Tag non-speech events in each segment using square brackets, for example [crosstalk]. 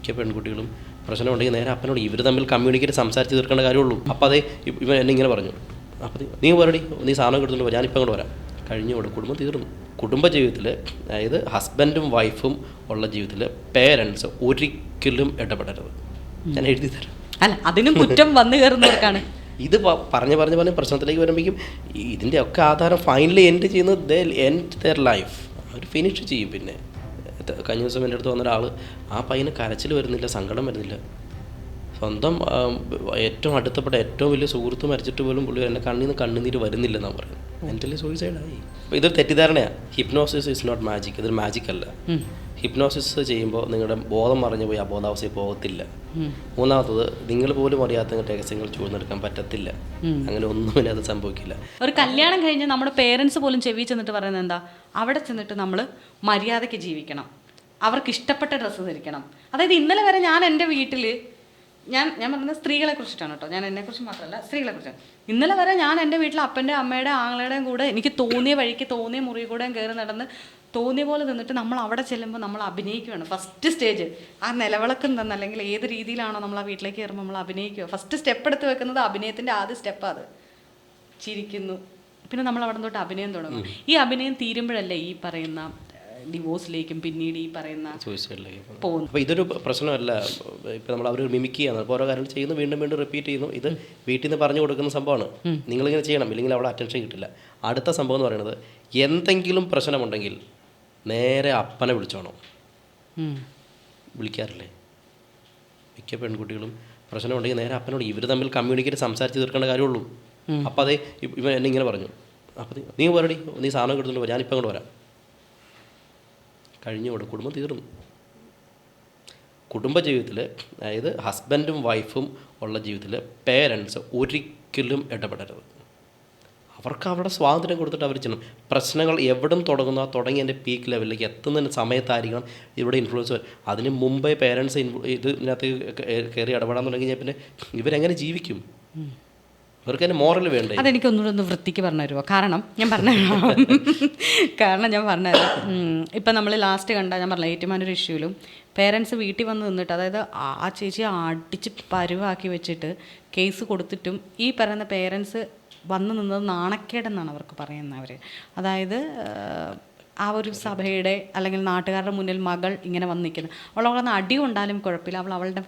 മിക്ക പെൺകുട്ടികളും പ്രശ്നമുണ്ടെങ്കിൽ നേരെ അപ്പനോട് ഇവർ തമ്മിൽ കമ്മ്യൂണിക്കേറ്റ് സംസാരിച്ച് തീർക്കേണ്ട കാര്യമുള്ളൂ. അപ്പോൾ അതേ ഇവൻ എന്നെ ഇങ്ങനെ പറഞ്ഞു. അപ്പോൾ നീ- പറയടി നീ സാധനം എടുത്തുകൊണ്ട് പോ ഞാനിപ്പോൾ അങ്ങോട്ട് വരാം. കഴിഞ്ഞു കൊണ്ട് കുടുംബം തീർന്നു. കുടുംബ ജീവിതത്തിൽ അതായത് ഹസ്ബൻഡും വൈഫും ഉള്ള ജീവിതത്തിൽ പേരൻസ് ഒരിക്കലും ഇടപെടരുത്. ഞാൻ എഴുതി തരാം. അല്ല അതിനും കുറ്റം വന്നു കയറുന്നവർക്കാണ്. [laughs] ഇത് പറഞ്ഞ് പറഞ്ഞ് പറഞ്ഞ് പ്രശ്നത്തിലേക്ക് വരുമ്പോഴേക്കും ഇതിന്റെ ഒക്കെ ആധാരം ഫൈനലി എൻഡ് ചെയ്യുന്നത് ദേ എൻഡ് ദർ ലൈഫ് അവർ ഫിനിഷ് ചെയ്യും പിന്നെ. കഴിഞ്ഞ ദിവസം എന്റെ അടുത്ത് വന്ന ഒരാൾ ആ പയ്യന് കരച്ചിൽ വരുന്നില്ല സങ്കടം വരുന്നില്ല. സ്വന്തം ഏറ്റവും അടുത്തപ്പെട്ട ഏറ്റവും വലിയ സുഹൃത്ത് മരിച്ചിട്ട് പോലും പുള്ളി എന്റെ കണ്ണിൽ നിന്ന് കണ്ണുനീര് വരുന്നില്ലെന്നാണ് പറയുന്നത്. മെന്റലി സൂയിസൈഡായി അപ്പോൾ ഇതൊരു തെറ്റിദ്ധാരണയാണ് ഹിപ്നോസിസ് ഇസ് നോട്ട് മാജിക് ഇതൊരു മാജിക് അല്ല. ഹിപ്നോസിസ് ചെയ്യുമ്പോൾ നിങ്ങളുടെ ബോധം മറിഞ്ഞു പോയി അബോധാവസ്ഥയിൽ പോകത്തില്ല. മൂന്നാമത്തത് നിങ്ങൾ പോലും അറിയാത്ത രഹസ്യങ്ങൾ ചൂഴ്ന്നെടുക്കാൻ പറ്റത്തില്ല. അങ്ങനെ ഒന്നുമില്ല അത് സംഭവിക്കില്ല. ഒരു കല്യാണം കഴിഞ്ഞ് നമ്മുടെ പേരൻസ് പോലും ചെവി ചെന്നിട്ട് പറയുന്നത് എന്താ? അവിടെ ചെന്നിട്ട് നമ്മൾ മര്യാദയ്ക്ക് ജീവിക്കണം. അവർക്ക് ഇഷ്ടപ്പെട്ട ഡ്രസ്സ് ധരിക്കണം. അതായത് ഇന്നലെ വരെ ഞാൻ എന്റെ വീട്ടിൽ ഞാൻ ഞാൻ പറയുന്നത് സ്ത്രീകളെ കുറിച്ചിട്ടാണ് കേട്ടോ ഞാൻ എന്നെക്കുറിച്ച് മാത്രമല്ല സ്ത്രീകളെ കുറിച്ചാണ് ഇന്നലെ വരെ ഞാൻ എന്റെ വീട്ടിൽ അപ്പന്റെ അമ്മയുടെ ആങ്ങളുടെയും കൂടെ എനിക്ക് തോന്നിയ വഴിക്ക് തോന്നിയ മുറി കൂടെ കയറി നടന്ന് തോന്നിയ പോലെ നിന്നിട്ട് നമ്മൾ അവിടെ ചെല്ലുമ്പോൾ നമ്മൾ അഭിനയിക്കുകയാണ് ഫസ്റ്റ് സ്റ്റേജ് ആ നിലവിളക്കം തന്നെ അല്ലെങ്കിൽ ഏത് രീതിയിലാണോ നമ്മൾ ആ വീട്ടിലേക്ക് കയറുമ്പോൾ നമ്മൾ അഭിനയിക്കുക. ഫസ്റ്റ് സ്റ്റെപ്പ് എടുത്ത് വെക്കുന്നത് അഭിനയത്തിന്റെ ആദ്യ സ്റ്റെപ്പാണ് അത്. ചിരിക്കുന്നു. പിന്നെ നമ്മൾ അവിടെ തൊട്ട് അഭിനയം തുടങ്ങും. ഈ അഭിനയം തീരുമ്പോഴല്ലേ ഈ പറയുന്ന ഡിവോഴ്സിലേക്കും പിന്നീട് ഈ പറയുന്ന സൂയിസൈഡിലേക്ക് പോകുന്നു. അപ്പോൾ ഇതൊരു പ്രശ്നമല്ല. ഇപ്പോൾ നമ്മൾ അവർ മിമിക് ചെയ്യുന്നത് അപ്പോൾ ഓരോ കാര്യങ്ങൾ ചെയ്യുന്നു വീണ്ടും വീണ്ടും റിപ്പീറ്റ് ചെയ്യുന്നു. ഇത് വീട്ടിൽ നിന്ന് പറഞ്ഞു കൊടുക്കുന്ന സംഭവമാണ്. നിങ്ങളിങ്ങനെ ചെയ്യണം. ഇല്ലെങ്കിൽ അവിടെ അറ്റൻഷൻ കിട്ടില്ല. അടുത്ത സംഭവം എന്ന് പറയുന്നത് എന്തെങ്കിലും പ്രശ്നമുണ്ടെങ്കിൽ നേരെ അപ്പനെ വിളിച്ചോണം. വിളിക്കാറില്ലേ? മിക്ക പെൺകുട്ടികളും പ്രശ്നമുണ്ടെങ്കിൽ നേരെ അപ്പനോട് ഇവർ തമ്മിൽ കമ്മ്യൂണിക്കേറ്റ് സംസാരിച്ച് തീർക്കേണ്ട കാര്യമുള്ളൂ. അപ്പോൾ അതേ ഇവ ഇവൻ എന്നെ ഇങ്ങനെ പറഞ്ഞു. അപ്പോൾ നീ- പോരടി. നീ സാധനം എടുത്തുകൊണ്ട് പോ. ഞാനിപ്പോൾ അങ്ങോട്ട് വരാം. കഴിഞ്ഞു കൊണ്ട് കുടുംബം തീർന്നു. കുടുംബ ജീവിതത്തിൽ അതായത് ഹസ്ബൻഡും വൈഫും ഉള്ള ജീവിതത്തിൽ പേരൻസ് ഒരിക്കലും ഇടപെടരുത്. അവർക്ക് അവരുടെ സ്വാതന്ത്ര്യം കൊടുത്തിട്ട് അവർ ചെയ്യണം പ്രശ്നങ്ങൾ എവിടും തുടങ്ങുന്നോ തുടങ്ങി എന്റെ പീക്ക് ലെവലിലേക്ക് എത്തുന്നതിന് സമയത്തായിരിക്കണം ഇവിടെ ഇൻഫ്ലുവൻസ് അതിന് മുമ്പേ പേരൻസ് ഇത് ഇതിനകത്ത് കയറി ഇടപെടാൻ തുടങ്ങി കഴിഞ്ഞാൽ പിന്നെ ഇവരെങ്ങനെ ജീവിക്കും? ഇവർക്ക് മോറൽ വേണ്ടേ? അതെനിക്ക് ഒന്നുകൂടെ ഒന്ന് വൃത്തിക്ക് പറഞ്ഞു തരുമോ കാരണം ഞാൻ പറഞ്ഞു കാരണം ഞാൻ പറഞ്ഞുതരാം. ഉം, ഇപ്പം നമ്മൾ ലാസ്റ്റ് കണ്ട ഞാൻ പറഞ്ഞ ഏറ്റുമാനൊരു ഇഷ്യൂലും പേരൻസ് വീട്ടിൽ വന്ന് നിന്നിട്ട് അതായത് ആ ചേച്ചി അടിച്ച് പരുവാക്കി വെച്ചിട്ട് കേസ് കൊടുത്തിട്ടും ഈ പറയുന്ന പേരൻസ് വന്ന് നിന്നത് നാണക്കേടെന്നാണ് അവർക്ക് പറയുന്നത് അവർ അതായത് ആ ഒരു സഭയുടെ അല്ലെങ്കിൽ നാട്ടുകാരുടെ മുന്നിൽ മകൾ ഇങ്ങനെ വന്ന് നിൽക്കുന്നത് അവൾ അവളൊന്ന് അടി കൊണ്ടാലും കുഴപ്പമില്ല. അവൾ അവളുടെ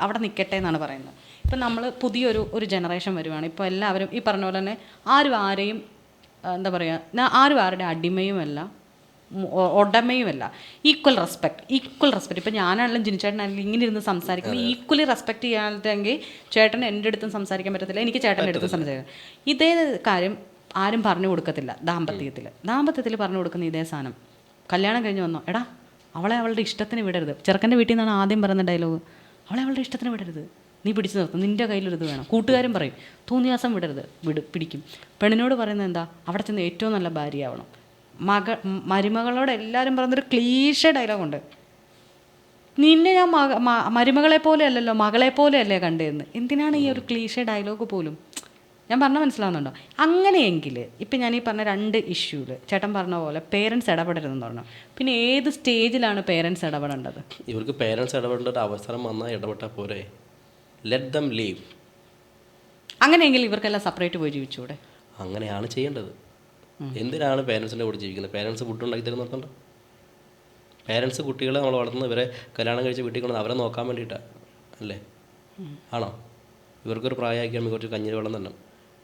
അവിടെ നിൽക്കട്ടെ എന്നാണ് പറയുന്നത്. ഇപ്പം നമ്മൾ പുതിയൊരു ഒരു ജനറേഷൻ വരുവാണ്. ഇപ്പോൾ എല്ലാവരും ഈ പറഞ്ഞ പോലെ തന്നെ ആരും ആരെയും എന്താ പറയുക ആരും ആരുടെ അടിമയുമല്ല ഉടമയുമല്ല. ഈക്വൽ റെസ്പെക്ട് ഈക്വൽ റെസ്പെക്ട് ഇപ്പം ഞാനാണെങ്കിലും ജിനിച്ചേട്ടനാണെങ്കിലും ഇങ്ങനെ ഇരുന്ന് സംസാരിക്കുന്നത് ഈക്വലി റെസ്പെക്ട് ചെയ്യാത്തെങ്കിൽ ചേട്ടൻ എന്റെ അടുത്തും സംസാരിക്കാൻ പറ്റത്തില്ല. എനിക്ക് ചേട്ടന്റെ അടുത്തും സംസാരിക്കാം ഇതേ കാര്യം ആരും പറഞ്ഞു കൊടുക്കത്തില്ല ദാമ്പത്യത്തിൽ ദാമ്പത്യത്തിൽ പറഞ്ഞു കൊടുക്കുന്ന ഇതേ സാധനം. കല്യാണം കഴിഞ്ഞ് വന്നോ. എടാ അവളെ അവളുടെ ഇഷ്ടത്തിന് വിടരുത്. ചെറുക്കന്റെ വീട്ടിൽ നിന്നാണ് ആദ്യം പറയുന്ന ഡയലോഗ് അവളെ അവളുടെ ഇഷ്ടത്തിന് വിടരുത്. നീ പിടിച്ചു നിർത്തും നിന്റെ കയ്യിലൊരിത് വേണം. കൂട്ടുകാരും പറയും തോന്നിയാസം വിടരുത് വിട് പിടിക്കും. പെണ്ണിനോട് പറയുന്നത് എന്താ? അവിടെ ചെന്ന് ഏറ്റവും നല്ല ഭാര്യയാവണം. മക മരുമകളോട് എല്ലാവരും പറയുന്നൊരു ക്ലീഷ ഡയലോഗുണ്ട്. നിന്നെ ഞാൻ മക മരുമകളെ പോലെ അല്ലല്ലോ മകളെ പോലെ അല്ലേ കണ്ടതെന്ന് എന്തിനാണ് ഈ ഒരു ക്ലീഷ ഡയലോഗ് പോലും? ഞാൻ പറഞ്ഞ മനസ്സിലാവുന്നുണ്ടോ? അങ്ങനെയെങ്കിൽ ഇപ്പം ഞാൻ ഈ പറഞ്ഞ രണ്ട് ഇഷ്യൂവിൽ ചേട്ടൻ പറഞ്ഞ പോലെ പേരൻസ് ഇടപെടരുതെന്ന് പറഞ്ഞു. പിന്നെ ഏത് സ്റ്റേജിലാണ് പേരൻസ് ഇടപെടേണ്ടത്? ഇവർക്ക് പേരൻസ് ഇടപെടേണ്ട ഒരു അവസരം വന്നാൽ ഇടപെട്ടാൽ പോരെ. ലെറ്റ് ദം ലീവ് അങ്ങനെയെങ്കിൽ ഇവർക്കെല്ലാം സെപ്പറേറ്റ് പോയി ജീവിച്ചൂടെ? അങ്ങനെയാണ് ചെയ്യേണ്ടത്. എന്തിനാണ് പേരൻസിന്റെ കൂടെ ജീവിക്കുന്നത്? പേരൻസ് ഫുഡ് ഉണ്ടാക്കി തരുന്ന നോക്കണ്ട പേരൻസ് കുട്ടികളെ നമ്മൾ വളർത്തുന്നത് ഇവരെ കല്യാണം കഴിച്ച് വീട്ടിൽ കൊണ്ടുവന്ന് അവരെ നോക്കാൻ വേണ്ടിയിട്ടാണ് അല്ലേ? ആണോ? ഇവർക്കൊരു പ്രായമാക്കി നമുക്ക് കുറച്ച് കഞ്ഞി വെള്ളം തന്നെ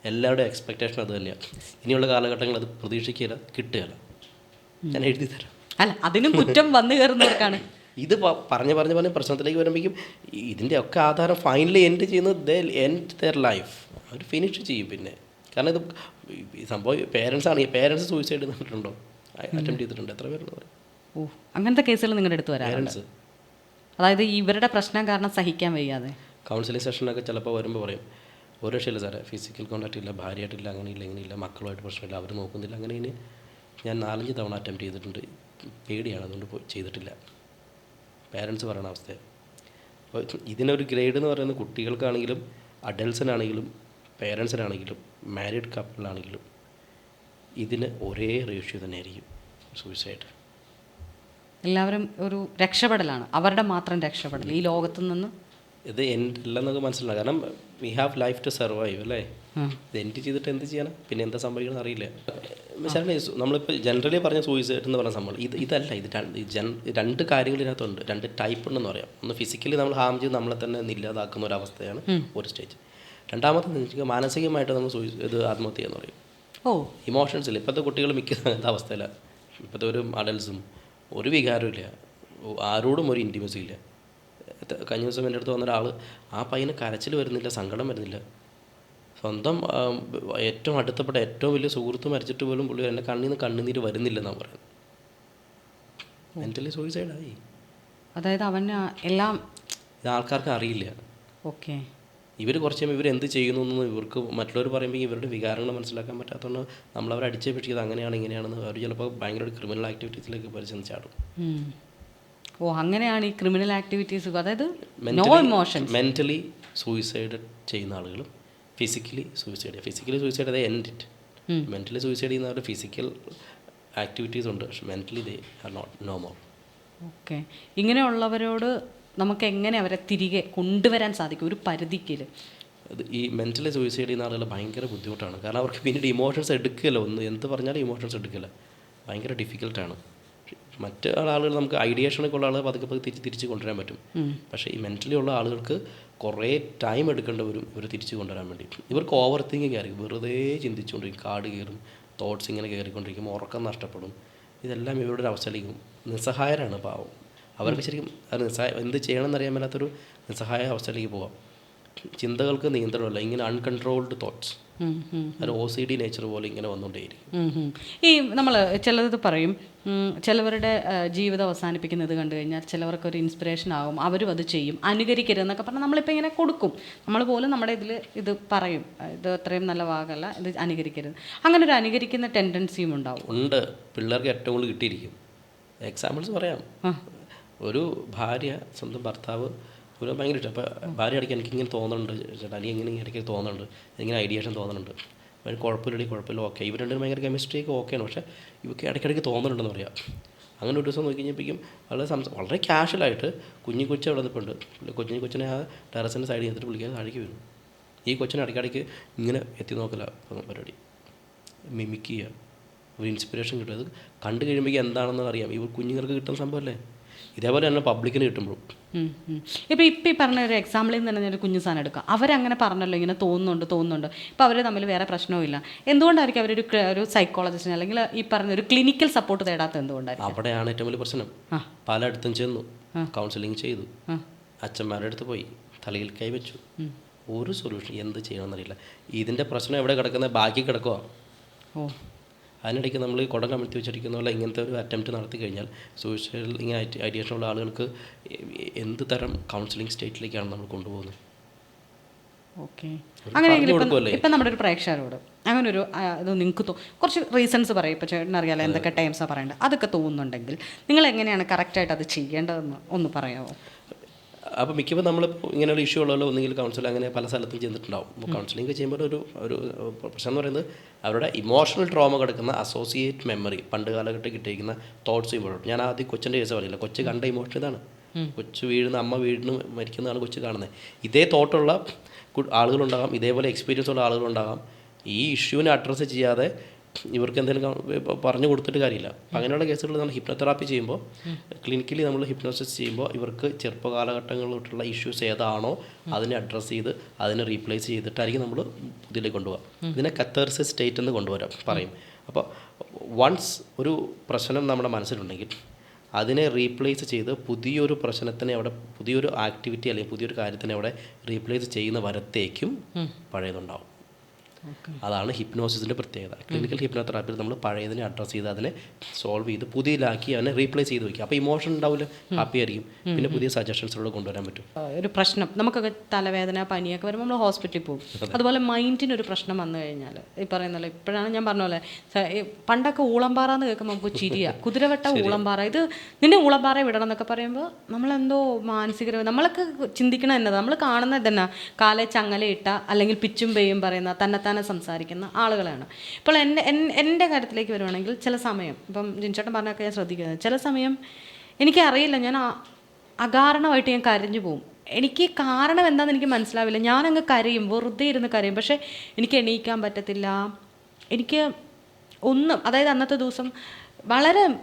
എല്ലാവരുടെയും എക്സ്പെക്റ്റേഷൻ അത് തന്നെയാണ് ഇനിയുള്ള കാലഘട്ടങ്ങൾ അത് പ്രതീക്ഷിക്കില്ല കിട്ടുകയില്ല. ഞാൻ എഴുതി തരാം അല്ല അതിനും കുറ്റം വന്നു കയറുന്നവർക്കാണ്. ഇത് പറഞ്ഞ് പറഞ്ഞ് പറഞ്ഞ് പ്രശ്നത്തിലേക്ക് വരുമ്പോഴേക്കും ഇതിന്റെ ഒക്കെ ആധാരം ഫൈനലി എൻഡ് ചെയ്യുന്നത് ദ എൻഡ് ദർ ലൈഫ് അവർ ഫിനിഷ് ചെയ്യും പിന്നെ. കാരണം ഇത് ഈ സംഭവം പേരൻസ് ആണ്. പേരൻസ് സൂയിസൈഡ് ചെയ്തിട്ടുണ്ടോ? അറ്റംപ്റ്റ് ചെയ്തിട്ടുണ്ട്. എത്ര പേരുണ്ട് ഓ അങ്ങനത്തെ കേസുകൾ നിങ്ങളുടെ അടുത്ത് വരാം പേരൻസ് അതായത് ഇവരുടെ പ്രശ്നം കാരണം സഹിക്കാൻ വയ്യാതെ. കൗൺസിലിംഗ് സെഷനൊക്കെ ചിലപ്പോൾ വരുമ്പോൾ പറയും ഒരു രക്ഷയില്ല സാറേ. ഫിസിക്കൽ കോൺടാക്റ്റ് ഇല്ല ഭാര്യയായിട്ടില്ല അങ്ങനെയില്ല ഇങ്ങനെയില്ല മക്കളുമായിട്ട് പ്രശ്നമില്ല അവർ നോക്കുന്നില്ല അങ്ങനെ ഇനി ഞാൻ നാലഞ്ച് തവണ അറ്റംപ്റ്റ് ചെയ്തിട്ടുണ്ട്. പേടിയാണ് അതുകൊണ്ട് ചെയ്തിട്ടില്ല. പേരൻസ് പറയണ അവസ്ഥ അപ്പോൾ ഇതിനൊരു ഗ്രേഡ് എന്ന് പറയുന്നത് കുട്ടികൾക്കാണെങ്കിലും അഡൽസിനാണെങ്കിലും പേരൻസിനാണെങ്കിലും മാരീഡ് കപ്പിളാണെങ്കിലും ഇതിന് ഒരേ റേഷ്യോ തന്നെയായിരിക്കും സൂയിസൈഡ് എല്ലാവരും ഒരു രക്ഷപ്പെടലാണ്. അവരുടെ മാത്രം രക്ഷപ്പെടൽ ഈ ലോകത്തു നിന്ന് ഇത് എന്റെ അല്ലെന്നൊക്കെ മനസ്സിലാക്കാം കാരണം we have life to survive അല്ലേ? എൻഡ് ചെയ്തിട്ട് എന്ത് ചെയ്യണം? പിന്നെ എന്താ സംഭവിക്കണം അറിയില്ല. ശരണേ നമ്മളിപ്പോൾ ജനറലി പറഞ്ഞ സൂയിസൈഡ് എന്ന് പറഞ്ഞ സംഭവം ഇത് ഇതല്ല ഇത് രണ്ട് കാര്യങ്ങൾ ഇതിനകത്തുണ്ട്. രണ്ട് ടൈപ്പ് ഉണ്ടെന്ന് പറയാം. ഒന്ന് ഫിസിക്കലി നമ്മൾ ഹാം ചെയ്ത് നമ്മളെ തന്നെ ഇല്ലാതാക്കുന്ന ഒരു അവസ്ഥയാണ് ഒരു സ്റ്റേജ് രണ്ടാമത്തെ മാനസികമായിട്ട് നമ്മൾ സൂയി ഇത് ആത്മഹത്യ എന്ന് പറയും. ഓ. ഇമോഷൻസ് ഇല്ല. ഇപ്പോഴത്തെ കുട്ടികൾ മിക്ക അങ്ങനത്തെ അവസ്ഥയിലാണ് ഇപ്പോഴത്തെ ഒരു അഡൽസും ഒരു വികാരവും ഇല്ല. ആരോടും ഒരു ഇന്റിമസി ഇല്ല. കഴിഞ്ഞ ദിവസം എന്റെ അടുത്ത് വന്ന ഒരാൾ ആ പയ്യന് കരച്ചിൽ വരുന്നില്ല സങ്കടം വരുന്നില്ല. സ്വന്തം ഏറ്റവും അടുത്തപ്പെട്ട ഏറ്റവും വലിയ സുഹൃത്ത് മരിച്ചിട്ട് പോലും പുള്ളി എന്റെ കണ്ണിൽ നിന്ന് കണ്ണുനീര് വരുന്നില്ലെന്നാണ് പറയുന്നത് മെന്റലി സൂയിസൈഡായി അതായത് അവന് എല്ലാം ഇത് ആൾക്കാർക്ക് അറിയില്ല. ഓക്കെ. ഇവർ കുറച്ച് കഴിയുമ്പോൾ ഇവർ എന്ത് ചെയ്യുന്നു എന്ന് ഇവർക്ക് മറ്റുള്ളവർ പറയുമ്പോൾ ഇവരുടെ വികാരങ്ങൾ മനസ്സിലാക്കാൻ പറ്റാത്തതുകൊണ്ട് നമ്മൾ അവരെ അടിച്ചേ പിടിച്ചത് അങ്ങനെയാണ് ഇങ്ങനെയാണെന്ന് അവർ ചിലപ്പോൾ ഭയങ്കര ക്രിമിനൽ ആക്ടിവിറ്റീസിലേക്ക് പരിചയം ചാടും. ഓ അങ്ങനെയാണ് ഈ ക്രിമിനൽ ആക്ടിവിറ്റീസ് അതായത് മെന്റലി സൂയിസൈഡ് ചെയ്യുന്ന ആളുകളും ഫിസിക്കലി സൂയിസൈഡ് ഫിസിക്കലി സൂയിസൈഡ് അതേ എൻഡ് ഇറ്റ് മെന്റലി സൂയിസൈഡ് ചെയ്യുന്നവരുടെ ഫിസിക്കൽ ആക്ടിവിറ്റീസ് ഉണ്ട്. പക്ഷെ mentally they are not no more okay ഇങ്ങനെയുള്ളവരോട് നമുക്ക് എങ്ങനെ അവരെ തിരികെ കൊണ്ടുവരാൻ സാധിക്കും? ഒരു പരിധിക്കിൽ ഈ മെന്റലി സൂയിസൈഡ് ചെയ്യുന്ന ആളുകൾ ഭയങ്കര ബുദ്ധിമുട്ടാണ്. കാരണം അവർക്ക് പിന്നീട് ഇമോഷൻസ് എടുക്കില്ല. ഒന്ന് എന്ത് പറഞ്ഞാലും ഇമോഷൻസ് എടുക്കില്ല. ഭയങ്കര ഡിഫിക്കൽട്ടാണ് മറ്റ് ആളുകൾ നമുക്ക് ഐഡിയേഷനൊക്കെ ഉള്ള ആളുകൾ പതുക്കെ പതുക്കെ തിരിച്ച് തിരിച്ച് കൊണ്ടുവരാൻ പറ്റും. പക്ഷേ ഈ മെന്റലി ഉള്ള ആളുകൾക്ക് കുറേ ടൈം എടുക്കേണ്ടി വരും ഇവർ തിരിച്ച് കൊണ്ടുവരാൻ വേണ്ടി. ഇവർക്ക് ഓവർ തിങ്കിങ് ആയിരിക്കും. വെറുതെ ചിന്തിച്ചുകൊണ്ടിരിക്കും. കാട് കയറും തോട്ട്സ് ഇങ്ങനെ കയറിക്കൊണ്ടിരിക്കും ഉറക്കം നഷ്ടപ്പെടും. ഇതെല്ലാം ഇവരുടെ ഒരു അവസ്ഥയിലേക്കും നിസ്സഹായരാണ് പാവം. അവർക്ക് ശരിക്കും അത് നിസ്സഹായ എന്ത് ചെയ്യണമെന്നറിയാൻ മേലാത്തൊരു നിസ്സഹായ അവസ്ഥയിലേക്ക് പോവാം ചിന്തകൾക്ക് നിയന്ത്രണമല്ല. ഇങ്ങനെ അൺകൺട്രോൾഡ് തോട്ട്സ് ഒരു ഒ സി ഡി നേച്ചർ പോലെ ഇങ്ങനെ വന്നുകൊണ്ടേയിരിക്കും. ഈ നമ്മൾ ചിലത് പറയും ചിലവരുടെ ജീവിതം അവസാനിപ്പിക്കുന്നത് കണ്ടു കഴിഞ്ഞാൽ ചിലവർക്ക് ഒരു ഇൻസ്പിറേഷൻ ആകും അവരും അത് ചെയ്യും. അനുകരിക്കരുത് എന്നൊക്കെ പറഞ്ഞാൽ നമ്മളിപ്പോൾ ഇങ്ങനെ കൊടുക്കും. നമ്മൾ പോലും നമ്മുടെ ഇതിൽ ഇത് പറയും. ഇത് അത്രയും നല്ല വാകല്ല ഇത് അനുകരിക്കരുത്. അങ്ങനെ ഒരു അനുകരിക്കുന്ന ടെൻഡൻസിയും ഉണ്ടാവും. ഉണ്ട്. പിള്ളേർക്ക് ഏറ്റവും കൂടുതൽ കിട്ടിയിരിക്കും. എക്സാമ്പിൾസ് പറയാം. ഒരു ഭാര്യ സ്വന്തം ഭർത്താവ് ഒരു ഭയങ്കര ഇഷ്ടം. അപ്പോൾ ഭാര്യ ഇടയ്ക്ക് എനിക്ക് ഇങ്ങനെ തോന്നുന്നുണ്ട്. ചേട്ടാ അല്ലെങ്കിൽ ഇങ്ങനെ ഇടയ്ക്ക് തോന്നുന്നുണ്ട്. ഇങ്ങനെ ഐഡിയേഷൻ തോന്നുന്നുണ്ട്. ഒരു കുഴപ്പമില്ലടി കുഴപ്പമില്ല ഓക്കെ ഇവർ രണ്ടും ഭയങ്കര കെമിസ്ട്രിയൊക്കെ ഓക്കെയാണ് പക്ഷേ ഇവർക്ക് ഇടയ്ക്കിടയ്ക്ക് തോന്നുന്നുണ്ടെന്ന് പറയാം. അങ്ങനെ ഒരു ദിവസം നോക്കി കഴിഞ്ഞപ്പോഴേക്കും വളരെ സംസ വളരെ ക്യാഷ്വലായിട്ട് കുഞ്ഞു കൊച്ചു അവിടെ നിൽപ്പുണ്ട്. കൊച്ചിന് കൊച്ചിനെ ആ ടെറസിന്റെ സൈഡിൽ നിന്നിട്ട് വിളിക്കാൻ താഴേക്ക് വരും. ഈ കൊച്ചിനെ ഇടയ്ക്കിടയ്ക്ക് ഇങ്ങനെ എത്തി നോക്കല. പരിപാടി മിമിക്ക് ചെയ്യുക ഒരു ഇൻസ്പിറേഷൻ കിട്ടും. അത് കണ്ടു കഴിയുമ്പോഴേക്കും എന്താണെന്ന് അറിയാം. ഇവർ കുഞ്ഞുങ്ങൾക്ക് കിട്ടുന്ന സംഭവമല്ലേ? ഇതേപോലെ തന്നെ പബ്ലിക്കിന് കിട്ടുമ്പോഴും. ഇപ്പോൾ ഇപ്പം ഈ പറഞ്ഞ ഒരു എക്സാമ്പിളിൽ നിന്ന് തന്നെ ഒരു കുഞ്ഞു സാധനം എടുക്കുക അവരങ്ങനെ പറഞ്ഞല്ലോ ഇങ്ങനെ തോന്നുന്നുണ്ട് തോന്നുന്നുണ്ട്. ഇപ്പോൾ അവർ തമ്മിൽ വേറെ പ്രശ്നവുമില്ല എന്തുകൊണ്ടായിരിക്കും അവരൊരു ഒരു സൈക്കോളജിസ്റ്റിന് അല്ലെങ്കിൽ ഈ പറഞ്ഞ ഒരു ക്ലിനിക്കൽ സപ്പോർട്ട് തേടാത്ത എന്തുകൊണ്ടായിരിക്കും? അവിടെയാണ് ഏറ്റവും വലിയ പ്രശ്നം. പലയിടത്തും ചെന്നു. കൗൺസിലിംഗ് ചെയ്തു. അച്ഛന്മാരുടെ അടുത്ത് പോയി. തലയിൽ കൈവച്ചു ഒരു സൊല്യൂഷൻ എന്ത് ചെയ്യണമെന്നറിയില്ല. ഇതിന്റെ പ്രശ്നം എവിടെ കിടക്കുന്ന? ബാക്കി കിടക്കുക ഓ. അതിനിടയ്ക്ക് നമ്മൾ കുടം കമഴ്ത്തി വെച്ചിരിക്കുന്ന പോലെ ഇങ്ങനത്തെ ഒരു അറ്റംപ്റ്റ് നടത്തി കഴിഞ്ഞാൽ സോഷ്യൽ ഇങ്ങനെ ഐഡിയേഷൻ ഉള്ള ആളുകൾക്ക് എന്ത് തരം കൗൺസിലിംഗ് സ്റ്റേറ്റിലേക്കാണ് നമ്മൾ കൊണ്ടുപോകുന്നത്? ഓക്കെ. അങ്ങനെ അങ്ങനെയെങ്കിൽ ഇപ്പം നമ്മുടെ ഒരു പ്രേക്ഷകരോട് അങ്ങനെ ഒരു ഇത് നിങ്ങൾക്ക് തോ കുറച്ച് റീസൺസ് പറയും. ഇപ്പോൾ ചേട്ടൻ അറിയാലോ എന്തൊക്കെ ടൈംസാണ് പറയേണ്ടത്. അതൊക്കെ തോന്നുന്നുണ്ടെങ്കിൽ നിങ്ങൾ എങ്ങനെയാണ് കറക്റ്റായിട്ട് അത് ചെയ്യേണ്ടതെന്ന് ഒന്ന് പറയാമോ അപ്പോൾ മിക്കപ്പോൾ നമ്മൾ ഇങ്ങനെയുള്ള ഇഷ്യൂ ഉള്ളവരോ ഒന്നെങ്കിൽ കൗൺസിൽ അങ്ങനെ പല സ്ഥലത്തും ചെന്നിട്ടുണ്ടാവും. അപ്പോൾ കൗൺസിലിംഗ് ചെയ്യുമ്പോൾ ഒരു ഒരു പ്രശ്നം എന്ന് പറയുന്നത് അവരുടെ ഇമോഷണൽ ട്രോമ കിടക്കുന്ന അസോസിയേറ്റ് മെമ്മറി പണ്ട് കാലഘട്ടം കിട്ടിയിരിക്കുന്ന തോട്ട്സ് ഇമ്പോഴും ഞാൻ ആദ്യം കൊച്ചിന്റെ കേസ് പറയില്ല കൊച്ച് കണ്ട ഇമോഷൻ ഇതാണ്. കൊച്ചു വീഴുന്ന അമ്മ വീടിന് മരിക്കുന്നതാണ് കൊച്ചു കാണുന്നത്. ഇതേ തോട്ടുള്ള ആളുകളുണ്ടാകാം ഇതേപോലെ എക്സ്പീരിയൻസ് ഉള്ള ആളുകളുണ്ടാകാം. ഈ ഇഷ്യൂവിനെ അഡ്രസ്സ് ചെയ്യാതെ ഇവർക്ക് എന്തെങ്കിലും പറഞ്ഞു കൊടുത്തിട്ട് കാര്യമില്ല. അങ്ങനെയുള്ള കേസുകൾ നമ്മൾ ഹിപ്നോതെറാപ്പി ചെയ്യുമ്പോൾ ക്ലിനിക്കലി നമ്മൾ ഹിപ്നോസിസ് ചെയ്യുമ്പോൾ ഇവർക്ക് ചെറുപ്പ കാലഘട്ടങ്ങളിലോട്ടുള്ള ഇഷ്യൂസ് ഏതാണോ അതിനെ അഡ്രസ്സ് ചെയ്ത് അതിനെ റീപ്ലേസ് ചെയ്തിട്ടായിരിക്കും നമ്മൾ ഇതിലേക്ക് കൊണ്ടുപോകാം ഇതിനെ കത്തേർസ് സ്റ്റേറ്റ് എന്ന് കൊണ്ടുവരാം പറയും. അപ്പോൾ വൺസ് ഒരു പ്രശ്നം നമ്മുടെ മനസ്സിലുണ്ടെങ്കിൽ അതിനെ റീപ്ലേസ് ചെയ്ത് പുതിയൊരു പ്രശ്നത്തിനെ അവിടെ പുതിയൊരു ആക്ടിവിറ്റി അല്ലെങ്കിൽ പുതിയൊരു കാര്യത്തിനെ അവിടെ റീപ്ലേസ് ചെയ്യുന്ന വരത്തേക്കും പഴയതുണ്ടാവും. അതാണ് ഹിപ്നോസിസിന്റെ പ്രത്യേകത. ക്ലിനിക്കൽ ഹിപ്നോതെറാപ്പിയിൽ നമ്മൾ പഴയതിനെ അഡ്രസ്സ് ചെയ്ത് അതിനെ സോൾവ് ചെയ്ത് പുതിയതിലാക്കി അതിനെ റീപ്ലേസ് ചെയ്ത് വയ്ക്കുക അപ്പോൾ ഇമോഷൻ ഉണ്ടാവില്ല. ഹാപ്പി ആയിരിക്കും. പിന്നെ പുതിയ സജഷൻസിലൂടെ കൊണ്ടുവരാൻ പറ്റും. ഒരു പ്രശ്നം. നമുക്കൊക്കെ തലവേദന പനിയൊക്കെ വരുമ്പോൾ നമ്മൾ ഹോസ്പിറ്റലിൽ പോകും. അതുപോലെ മൈൻഡിന് ഒരു പ്രശ്നം വന്നു കഴിഞ്ഞാൽ ഈ പറയുന്നല്ലോ ഇപ്പോഴാണ് ഞാൻ പറഞ്ഞ പോലെ പണ്ടൊക്കെ ഊളംപാറ എന്ന് കേൾക്കുമ്പോൾ നമുക്ക് ചിരിയ. [laughs] കുതിരവട്ട ഊളംപാറ. ഇത് നിന്നെ ഊളംപാറ വിടണം എന്നൊക്കെ പറയുമ്പോൾ നമ്മളെന്തോ മാനസിക നമ്മളൊക്കെ ചിന്തിക്കണ എന്നത്. നമ്മൾ കാണുന്നത് തന്നെ കാലെ ചങ്ങലയിട്ട അല്ലെങ്കിൽ പിച്ചും പെയ്യും പറയുന്ന തന്നെത്താനെ സംസാരിക്കുന്ന ആളുകളാണ്. ഇപ്പോൾ എന്റെ എൻ- എന്റെ കാര്യത്തിലേക്ക് വരുവാണെങ്കിൽ ചില സമയം ഇപ്പം ജിൻചേട്ടൻ പറഞ്ഞൊക്കെ ഞാൻ ശ്രദ്ധിക്കുന്നത് ചില സമയം എനിക്കറിയില്ല ഞാൻ അകാരണമായിട്ട് ഞാൻ കരഞ്ഞു പോകും എനിക്ക് കാരണം എന്താണെന്ന് എനിക്ക് മനസ്സിലാവില്ല. ഞാനങ്ങ് കരയും വെറുതെ ഇരുന്ന് കരയും. പക്ഷേ എനിക്ക് എണീക്കാൻ പറ്റത്തില്ല. എനിക്ക് ഒന്നും അതായത് അന്നത്തെ ദിവസം വളരെ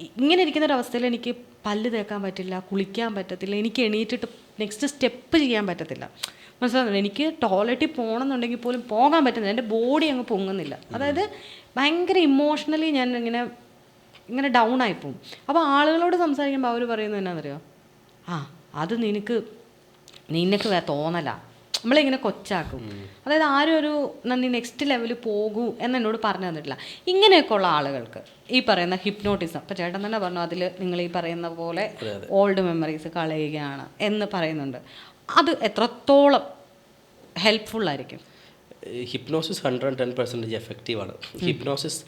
ഇങ്ങനെ ഇരിക്കുന്ന ഒരവസ്ഥയിൽ എനിക്ക് പല്ല് തേക്കാൻ പറ്റില്ല കുളിക്കാൻ പറ്റത്തില്ല എനിക്ക് എണീറ്റിട്ട് നെക്സ്റ്റ് സ്റ്റെപ്പ് ചെയ്യാൻ പറ്റത്തില്ല. മനസ്സിലാകുന്നില്ല എനിക്ക് ടോയ്ലറ്റിൽ പോകണമെന്നുണ്ടെങ്കിൽ പോലും പോകാൻ പറ്റുന്നില്ല. എന്റെ ബോഡി അങ്ങ് പൊങ്ങുന്നില്ല. അതായത് ഭയങ്കര ഇമോഷണലി ഞാൻ ഇങ്ങനെ ഇങ്ങനെ ഡൗൺ ആയിപ്പോവും അപ്പോൾ ആളുകളോട് സംസാരിക്കുമ്പോൾ അവർ പറയുന്നത് എന്നാണെന്നറിയോ ആ അത് നിനക്ക് നിനക്ക് തോന്നല. നമ്മളിങ്ങനെ കൊച്ചാക്കും. അതായത് ആരും ഒരു നന്ദി നെക്സ്റ്റ് ലെവലിൽ പോകൂ എന്ന് എന്നോട് പറഞ്ഞു തന്നിട്ടില്ല. ഇങ്ങനെയൊക്കെ ഉള്ള ആളുകൾക്ക് ഈ പറയുന്ന ഹിപ്നോട്ടിസം ഇപ്പം ചേട്ടൻ തന്നെ പറഞ്ഞു അതിൽ നിങ്ങൾ ഈ പറയുന്ന പോലെ ഓൾഡ് മെമ്മറീസ് കളയുകയാണ് എന്ന് പറയുന്നുണ്ട്. അത് എത്രത്തോളം ഹെൽപ്ഫുൾ ആയിരിക്കും? Hypnosis hundred and ten percentage എഫക്റ്റീവാണ് hypnosis